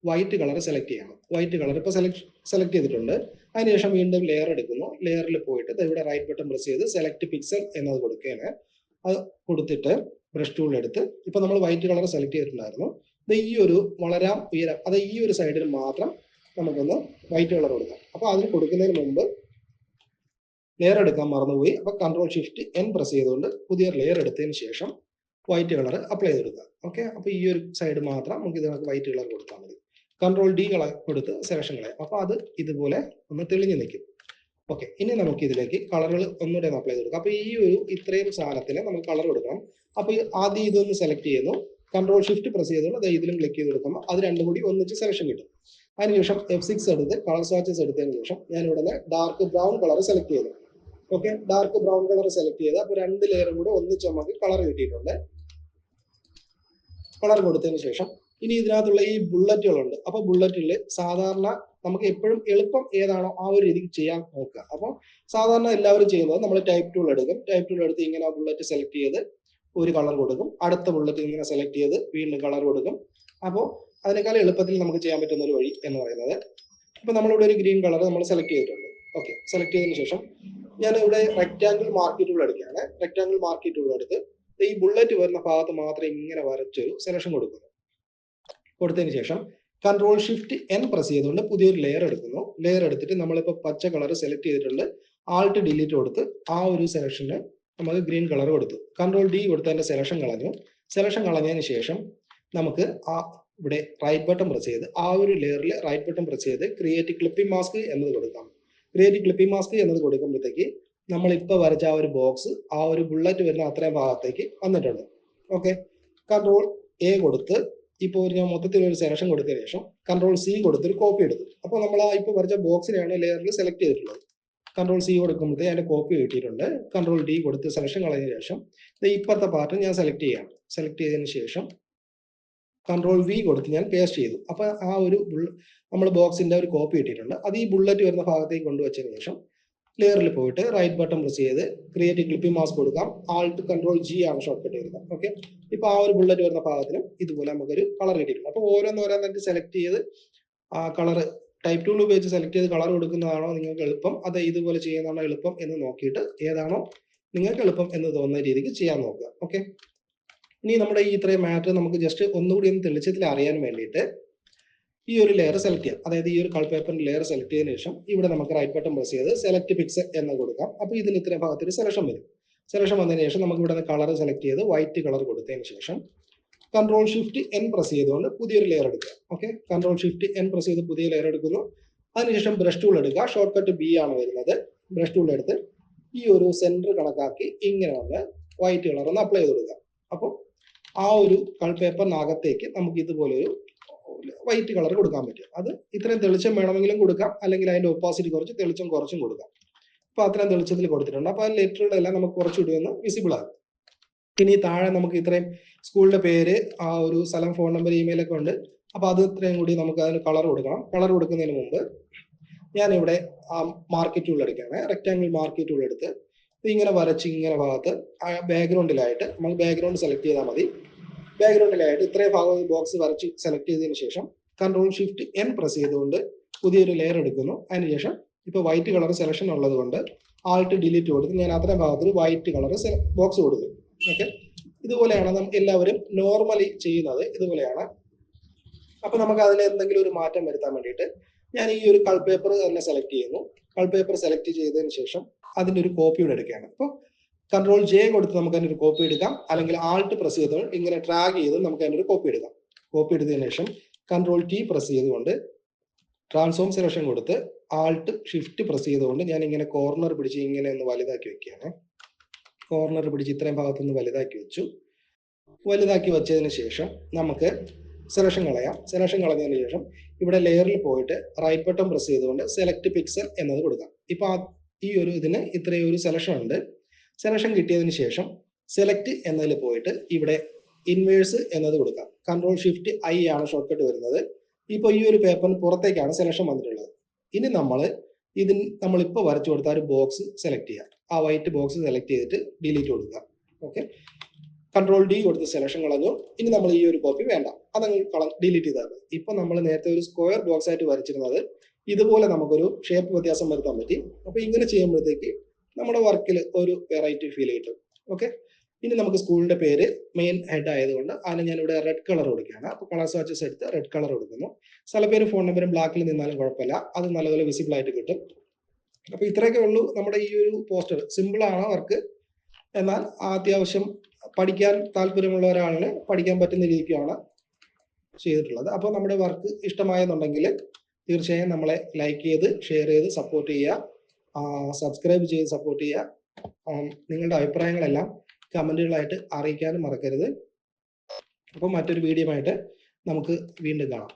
വൈറ്റ് കളർ സെലക്ട് ചെയ്യണം. വൈറ്റ് കളർ ഇപ്പോൾ സെലക്ട് സെലക്ട് ചെയ്തിട്ടുണ്ട്. അതിനുശേഷം വീണ്ടും ലെയർ എടുക്കുന്നു. ലെയറിൽ പോയിട്ട് ഇവിടെ റൈറ്റ് ബട്ടൺ പ്രസ് ചെയ്ത് സെലക്ട് പിക്സൽ എന്നത് കൊടുക്കുകയാണ്. അത് കൊടുത്തിട്ട് ബ്രഷ് ടൂൾ എടുത്ത് ഇപ്പൊ നമ്മൾ വൈറ്റ് കളർ സെലക്ട് ചെയ്തിട്ടുണ്ടായിരുന്നു. ഇത് ഈ ഒരു വളരാം ഉയരം അത് ഈ ഒരു സൈഡിൽ മാത്രം നമുക്കൊന്ന് വൈറ്റ് കളർ കൊടുക്കാം. അപ്പൊ അതിന് കൊടുക്കുന്നതിന് മുമ്പ് ലെയർ എടുക്കാൻ മറന്നുപോയി. അപ്പൊ കൺട്രോൾ ഷിഫ്റ്റ് എൻ പ്രസ് ചെയ്തുകൊണ്ട് പുതിയ ലെയർ എടുത്തതിന് ശേഷം വൈറ്റ് കളർ അപ്ലൈ ചെയ്ത് കൊടുക്കുക ഓക്കെ അപ്പൊ ഈ ഒരു സൈഡ് മാത്രം നമുക്ക് ഇതിനകത്ത് വൈറ്റ് കളർ കൊടുത്താൽ മതി. കൺട്രോൾ ഡി കളർ കൊടുത്ത് സെലക്ഷൻ കളയാം അപ്പൊ അത് ഇതുപോലെ ഒന്ന് തെളിഞ്ഞു നിൽക്കും. ഓക്കെ ഇനി നമുക്ക് ഇതിലേക്ക് കളറുകൾ ഒന്നുകൂടെ ഒന്ന് അപ്ലൈ ചെയ്ത് കൊടുക്കാം അപ്പൊ ഈ ഒരു ഇത്രയും സാധനത്തിന് നമ്മൾ കളർ കൊടുക്കണം. അപ്പൊ ഈ ആദ്യം ഇതൊന്ന് സെലക്ട് ചെയ്യുന്നു. കൺട്രോൾ ഷിഫ്റ്റ് പ്രസ് ചെയ്തുകൊണ്ട് അത് ഇതിലും ക്ലിക്ക് ചെയ്ത് കൊടുക്കുമ്പോൾ അത് രണ്ടും കൂടി ഒന്നിച്ച് സെലക്ഷൻ കിട്ടും. അതിനുശേഷം എഫ് സിക്സ് എടുത്ത് കളർ സ്വാച്ചസ് എടുത്തതിന് ശേഷം ഞാൻ ഇവിടെ ഡാർക്ക് ബ്രൗൺ കളർ സെലക്ട് ചെയ്തു. Okay dark brown colour select ചെയ്ത് അപ്പൊ രണ്ട് ലെയറും കൂടെ ഒന്നിച്ച് നമുക്ക് കളർ കിട്ടിയിട്ടുണ്ട്. കളർ കൊടുത്തതിന് ശേഷം ഇനി ഇതിനകത്തുള്ള ഈ ബുള്ളറ്റുകളുണ്ട് അപ്പൊ ബുള്ളറ്റിൽ സാധാരണ നമുക്ക് എപ്പോഴും എളുപ്പം ഏതാണോ ആ ഒരു രീതിക്ക് ചെയ്യാൻ നോക്കുക. അപ്പോൾ സാധാരണ എല്ലാവരും ചെയ്യുന്നത് നമ്മൾ ടൈപ്പ് ടൂൾ എടുക്കും. ടൈപ്പ് ടൂൾ എടുത്ത് ഇങ്ങനെ ബുള്ളറ്റ് സെലക്ട് ചെയ്ത് ഒരു കളർ കൊടുക്കും. അടുത്ത ബുള്ളറ്റ് ഇങ്ങനെ സെലക്ട് ചെയ്ത് വീണ്ടും കളർ കൊടുക്കും. അപ്പോൾ അതിനേക്കാൾ എളുപ്പത്തിൽ നമുക്ക് ചെയ്യാൻ പറ്റുന്ന ഒരു വഴി എന്ന് പറയുന്നത്. ഇപ്പൊ നമ്മളിവിടെ ഒരു ഗ്രീൻ കളർ നമ്മൾ സെലക്ട് ചെയ്തിട്ടുണ്ട്. ഓക്കെ സെലക്ട് ചെയ്തതിന് ശേഷം ഞാൻ ഇവിടെ റെക്റ്റാങ്കിൾ മാർക്ക് ടൂൾ എടുക്കുകയാണ്. റെക്റ്റാങ്കിൾ മാർക്ക് ടൂൾ എടുത്ത് ഈ ബുള്ളറ്റ് വരുന്ന ഭാഗത്ത് മാത്രം ഇങ്ങനെ വരച്ചൊരു സെലക്ഷൻ കൊടുക്കുന്നു. കൊടുത്തതിന് ശേഷം കൺട്രോൾ ഷിഫ്റ്റ് എൻ പ്രസ് ചെയ്തുകൊണ്ട് പുതിയൊരു ലെയർ എടുക്കുന്നു. ലെയർ എടുത്തിട്ട് നമ്മളിപ്പോൾ പച്ച കളർ സെലക്ട് ചെയ്തിട്ടുണ്ട്. ആൾട്ട് ഡിലീറ്റ് കൊടുത്ത് ആ ഒരു സെലക്ഷന് നമുക്ക് ഗ്രീൻ കളർ കൊടുത്തു. കൺട്രോൾ ഡി കൊടുത്ത് അതിന്റെ സെലക്ഷൻ കളഞ്ഞു. സെലക്ഷൻ കളഞ്ഞതിന് ശേഷം നമുക്ക് ആ ഇവിടെ റൈറ്റ് ബട്ടൺ പ്രസ് ചെയ്ത് ആ ഒരു ലെയറിൽ റൈറ്റ് ബട്ടൺ പ്രസ് ചെയ്ത് ക്രിയേറ്റ് ക്ലിപ്പിംഗ് മാസ്ക് എന്നത് കൊടുക്കാം. ക്രിയേറ്റ് ക്ലിപ്പിംഗ് മാസ്ക് എന്നത് കൊടുക്കുമ്പോഴത്തേക്ക് നമ്മൾ ഇപ്പോൾ വരച്ച ആ ഒരു ബോക്സ് ആ ഒരു ബുള്ളറ്റ് വരുന്ന അത്രയും ഭാഗത്തേക്ക് വന്നിട്ടുണ്ട്. ഓക്കെ കൺട്രോൾ എ കൊടുത്ത് ഇപ്പോൾ ഒരു ഞാൻ മൊത്തത്തിൽ ഒരു സെലക്ഷൻ കൊടുത്തതിന് ശേഷം കൺട്രോൾ സി കൊടുത്തൊരു കോപ്പി എടുത്തു. അപ്പോൾ നമ്മൾ ആ ഇപ്പോൾ വരച്ച ബോക്സിനെയാണ് ലെയറിൽ സെലക്ട് ചെയ്തിട്ടുള്ളത്. കൺട്രോൾ സി കൊടുക്കുമ്പോഴത്തേ അതിന്റെ കോപ്പി കിട്ടിയിട്ടുണ്ട്. കൺട്രോൾ ഡി കൊടുത്ത് സെലക്ഷൻ കളഞ്ഞതിന് ശേഷം ഇപ്പോഴത്തെ പാർട്ട് ഞാൻ സെലക്ട് ചെയ്യാം സെലക്ട് ചെയ്തതിന് ശേഷം കൺട്രോൾ വി കൊടുത്ത് ഞാൻ പേസ്റ്റ് ചെയ്തു. അപ്പോൾ ആ ഒരു നമ്മൾ ബോക്സിന്റെ ഒരു കോപ്പി കിട്ടിയിട്ടുണ്ട് അത് ഈ ബുള്ളറ്റ് വരുന്ന ഭാഗത്തേക്ക് കൊണ്ടുവച്ചതിന് ശേഷം ലെയറിൽ പോയിട്ട് റൈറ്റ് ബട്ടൺ പ്രസ് ചെയ്ത് ക്രിയേറ്റ് ക്ലിപ്പിംഗ് മാസ്ക് കൊടുക്കാം. ആൾട്ട് കൺട്രോൾ ജി ആണ് ഷോർട്ട് കട്ട് വരുന്നത്. ഓക്കെ ഇപ്പൊ ആ ഒരു ബുള്ളറ്റ് വരുന്ന ഭാഗത്തിനും ഇതുപോലെ നമുക്കൊരു കളർ കിട്ടിയിട്ടുണ്ട്. അപ്പൊ ഓരോന്നോരോന്നായിട്ട് സെലക്ട് ചെയ്ത് ആ കളർ ടൈപ്പ് ടൂൾ ഉപയോഗിച്ച് സെലക്ട് ചെയ്ത് കളർ കൊടുക്കുന്നതാണോ നിങ്ങൾക്ക് എളുപ്പം. അത് ഇതുപോലെ ചെയ്യുന്നതാണോ എളുപ്പം എന്ന് നോക്കിയിട്ട് ഏതാണോ നിങ്ങൾക്ക് എളുപ്പം എന്ന് തോന്നുന്ന രീതിക്ക് ചെയ്യാൻ നോക്കുക. ഓക്കെ ഇനി നമ്മുടെ ഈ ഇത്രയും മാറ്റർ നമുക്ക് ജസ്റ്റ് ഒന്നുകൂടി ഒന്ന് തെളിച്ചത്തിൽ അറിയാൻ വേണ്ടിയിട്ട് ഈ ഒരു ലെയർ സെലക്ട് ചെയ്യാം. അതായത് ഈ ഒരു കൾ പേപ്പറിന്റെ ലെയർ സെലക്ട് ചെയ്തതിനു ശേഷം ഇവിടെ നമുക്ക് റൈറ്റ് ബട്ടൺ പ്രസ് ചെയ്ത് സെലക്ട് പിക്സ് എന്ന് കൊടുക്കാം. അപ്പോൾ ഇതിന് ഇത്രയും ഭാഗത്തൊരു സെലക്ഷൻ വരും. സെലക്ഷൻ വന്നതിന് ശേഷം നമുക്ക് ഇവിടെ നിന്ന് കളർ സെലക്ട് ചെയ്ത് വൈറ്റ് കളർ കൊടുത്തതിന് ശേഷം കൺട്രോൾ ഷിഫ്റ്റ് എൻ പ്രസ് ചെയ്തുകൊണ്ട് പുതിയൊരു ലെയർ എടുക്കുക. Okay control shift N press ചെയ്ത് പുതിയ ലെയർ എടുക്കുന്നു. അതിനുശേഷം ബ്രഷ് ടൂൾ എടുക്കുക. ഷോർട്ട് കട്ട് ബി ആണ് വരുന്നത്. ബ്രഷ് ടൂൾ എടുത്ത് ഈ ഒരു സെന്റർ കണക്കാക്കി ഇങ്ങനെ വന്ന് വൈറ്റ് കളർ ഒന്ന് അപ്ലൈ ചെയ്ത് കൊടുക്കുക. അപ്പോൾ ആ ഒരു പേപ്പറിനകത്തേക്ക് നമുക്ക് ഇതുപോലെ ഒരു വൈറ്റ് കളർ കൊടുക്കാൻ പറ്റും. അത് ഇത്രയും തെളിച്ചം വേണമെങ്കിലും കൊടുക്കാം. അല്ലെങ്കിൽ അതിന്റെ ഓപ്പോസിറ്റ് കുറച്ച് തെളിച്ചം കുറച്ചും കൊടുക്കാം. അപ്പൊ അത്രയും തെളിച്ചത്തിൽ കൊടുത്തിട്ടുണ്ട്. അപ്പൊ ആ ലെറ്ററുകളെല്ലാം നമുക്ക് കുറച്ചുകൂടി വിസിബിൾ ആകും ഇനി താഴെ നമുക്ക് ഇത്രയും സ്കൂളിന്റെ പേര് ആ ഒരു സ്ഥലം ഫോൺ നമ്പർ ഇമെയിൽ ഒക്കെ ഉണ്ട്. അപ്പൊ അത് ഇത്രയും കൂടി നമുക്ക് അതിന് കളർ കൊടുക്കണം. കളർ കൊടുക്കുന്നതിന് മുമ്പ് ഞാനിവിടെ ആ മാർക്കറ്റ് ടൂൾ എടുക്കുകയാണ് റെക്ടാങ്കിൾ മാർക്കറ്റ് ടൂൾ എടുത്ത് ഇങ്ങനെ വരച്ച് ഇങ്ങനെ ഭാഗത്ത് ബാക്ക്ഗ്രൗണ്ടിലായിട്ട് നമ്മൾ ബാക്ക്ഗ്രൗണ്ട് സെലക്ട് ചെയ്താൽ മതി. ബാക്ക്ഗ്രൗണ്ടിലായിട്ട് ഇത്രയും ഭാഗം ബോക്സ് വരച്ച് സെലക്ട് ചെയ്തതിന് ശേഷം കൺട്രോൾ ഷിഫ്റ്റ് എൻ പ്രസ് ചെയ്തുകൊണ്ട് പുതിയൊരു ലെയർ എടുക്കുന്നു. അതിനുശേഷം ഇപ്പൊ വൈറ്റ് കളർ സെലക്ഷൻ ഉള്ളത് കൊണ്ട് ആൾട്ട് ഡിലീറ്റ് കൊടുത്ത് ഞാൻ അത്രയും ഭാഗത്ത് വൈറ്റ് കളർ ബോക്സ് കൊടുക്കും ഓക്കെ ഇതുപോലെയാണ് നമ്മൾ എല്ലാവരും നോർമലി ചെയ്യുന്നത്. ഇതുപോലെയാണ്. അപ്പൊ നമുക്ക് അതിൽ എന്തെങ്കിലും ഒരു മാറ്റം വരുത്താൻ വേണ്ടിയിട്ട് ഞാൻ ഈ ഒരു കൾ പേപ്പർ തന്നെ സെലക്ട് ചെയ്യുന്നു. കൾ പേപ്പർ സെലക്ട് ചെയ്തതിന് ശേഷം അതിന്റെ ഒരു കോപ്പി ഇവിടെ എടുക്കുകയാണ്. അപ്പോൾ കൺട്രോൾ ജെ കൊടുത്ത് നമുക്ക് അതിന്റെ ഒരു കോപ്പി എടുക്കാം. അല്ലെങ്കിൽ ആൾട്ട് പ്രസ് ചെയ്ത് ഇങ്ങനെ ട്രാഗ് ചെയ്ത് നമുക്ക് അതിന്റെ ഒരു കോപ്പി എടുക്കാം. കോപ്പി എടുത്തതിന് ശേഷം കൺട്രോൾ ടി പ്രസ് ചെയ്തുകൊണ്ട് ട്രാൻസ്ഫോം സെലക്ഷൻ കൊടുത്ത് ആൾട്ട് ഷിഫ്റ്റ് പ്രസ് ചെയ്തുകൊണ്ട് ഞാൻ ഇങ്ങനെ കോർണർ പിടിച്ച് ഇങ്ങനെ ഒന്ന് വലുതാക്കി വെക്കുകയാണ്. കോർണർ പിടിച്ച് ഇത്രയും ഭാഗത്തുനിന്ന് വലുതാക്കി വെച്ചു. വലുതാക്കി വെച്ചതിന് ശേഷം നമുക്ക് സെലക്ഷൻ കളയാം. സെലക്ഷൻ കളഞ്ഞതിന് ശേഷം ഇവിടെ ലെയറിൽ പോയിട്ട് റൈറ്റ് ബട്ടൺ പ്രസ് ചെയ്തുകൊണ്ട് സെലക്ട് പിക്സൽ എന്നത് കൊടുക്കാം. ഇപ്പൊ ഈ ഒരു ഇതിന് ഇത്രയും ഒരു സെലക്ഷൻ ഉണ്ട്. സെലക്ഷൻ കിട്ടിയതിന് ശേഷം സെലക്ട് എന്നതിൽ പോയിട്ട് ഇവിടെ ഇൻവേഴ്സ് എന്നത് കൊടുക്കാം. കൺട്രോൾ ഷിഫ്റ്റ് ഐ ആണ് ഷോർട്ട് കട്ട് വരുന്നത്. ഇപ്പോൾ ഈ ഒരു പേപ്പറിന് പുറത്തേക്കാണ് സെലക്ഷൻ വന്നിട്ടുള്ളത്. ഇനി നമ്മൾ ഇതിന് നമ്മളിപ്പോൾ വരച്ചു കൊടുത്ത ഒരു ബോക്സ് സെലക്ട് ചെയ്യാം. ആ വൈറ്റ് ബോക്സ് സെലക്ട് ചെയ്തിട്ട് ഡിലീറ്റ് കൊടുക്കുക. ഓക്കെ കൺട്രോൾ ഡി കൊടുത്ത് സെലക്ഷൻ കളഞ്ഞു ഇനി നമ്മൾ ഈ ഒരു കോപ്പി വേണ്ട. അതങ്ങ് ഡിലീറ്റ് ചെയ്താൽ മതി. ഇപ്പൊ നമ്മൾ നേരത്തെ ഒരു സ്ക്വയർ ബോക്സ് ആയിട്ട് വരച്ചിരുന്നത് ഇതുപോലെ നമുക്കൊരു ഷേപ്പ് വ്യത്യാസം വരുത്താൻ പറ്റി. അപ്പൊ ഇങ്ങനെ ചെയ്യുമ്പോഴത്തേക്ക് നമ്മുടെ വർക്കിൽ ഒരു വെറൈറ്റി ഫീൽ കിട്ടും. ഓക്കെ ഇനി നമുക്ക് സ്കൂളിന്റെ പേര് മെയിൻ ഹെഡ് ആയതുകൊണ്ട് അതിന് ഞാൻ ഇവിടെ റെഡ് കളർ കൊടുക്കുകയാണ്. അപ്പോൾ കളർ സ്വാച്ചസ് എടുത്ത് റെഡ് കളർ കൊടുക്കുന്നു. സ്ഥലപ്പേരും ഫോൺ നമ്പറും ബ്ലാക്കിൽ നിന്നാലും കുഴപ്പമില്ല. അത് നല്ലപോലെ വിസിബിൾ ആയിട്ട് കിട്ടും. അപ്പൊ ഇത്രയൊക്കെ ഉള്ളൂ നമ്മുടെ ഈ ഒരു പോസ്റ്റർ സിമ്പിൾ ആണ് വർക്ക് എന്നാൽ അത്യാവശ്യം പഠിക്കാൻ താല്പര്യമുള്ള ഒരാളിന് പഠിക്കാൻ പറ്റുന്ന രീതിക്കാണ് ചെയ്തിട്ടുള്ളത്. അപ്പോൾ നമ്മുടെ വർക്ക് ഇഷ്ടമായെന്നുണ്ടെങ്കിൽ തീർച്ചയായും നമ്മളെ ലൈക്ക് ചെയ്ത് ഷെയർ ചെയ്ത് സപ്പോർട്ട് ചെയ്യുക. സബ്സ്ക്രൈബ് ചെയ്ത് സപ്പോർട്ട് ചെയ്യുക. നിങ്ങളുടെ അഭിപ്രായങ്ങളെല്ലാം കമന്റുകളായിട്ട് അറിയിക്കാനും മറക്കരുത്. അപ്പോൾ മറ്റൊരു വീഡിയോ ആയിട്ട് നമുക്ക് വീണ്ടും കാണാം.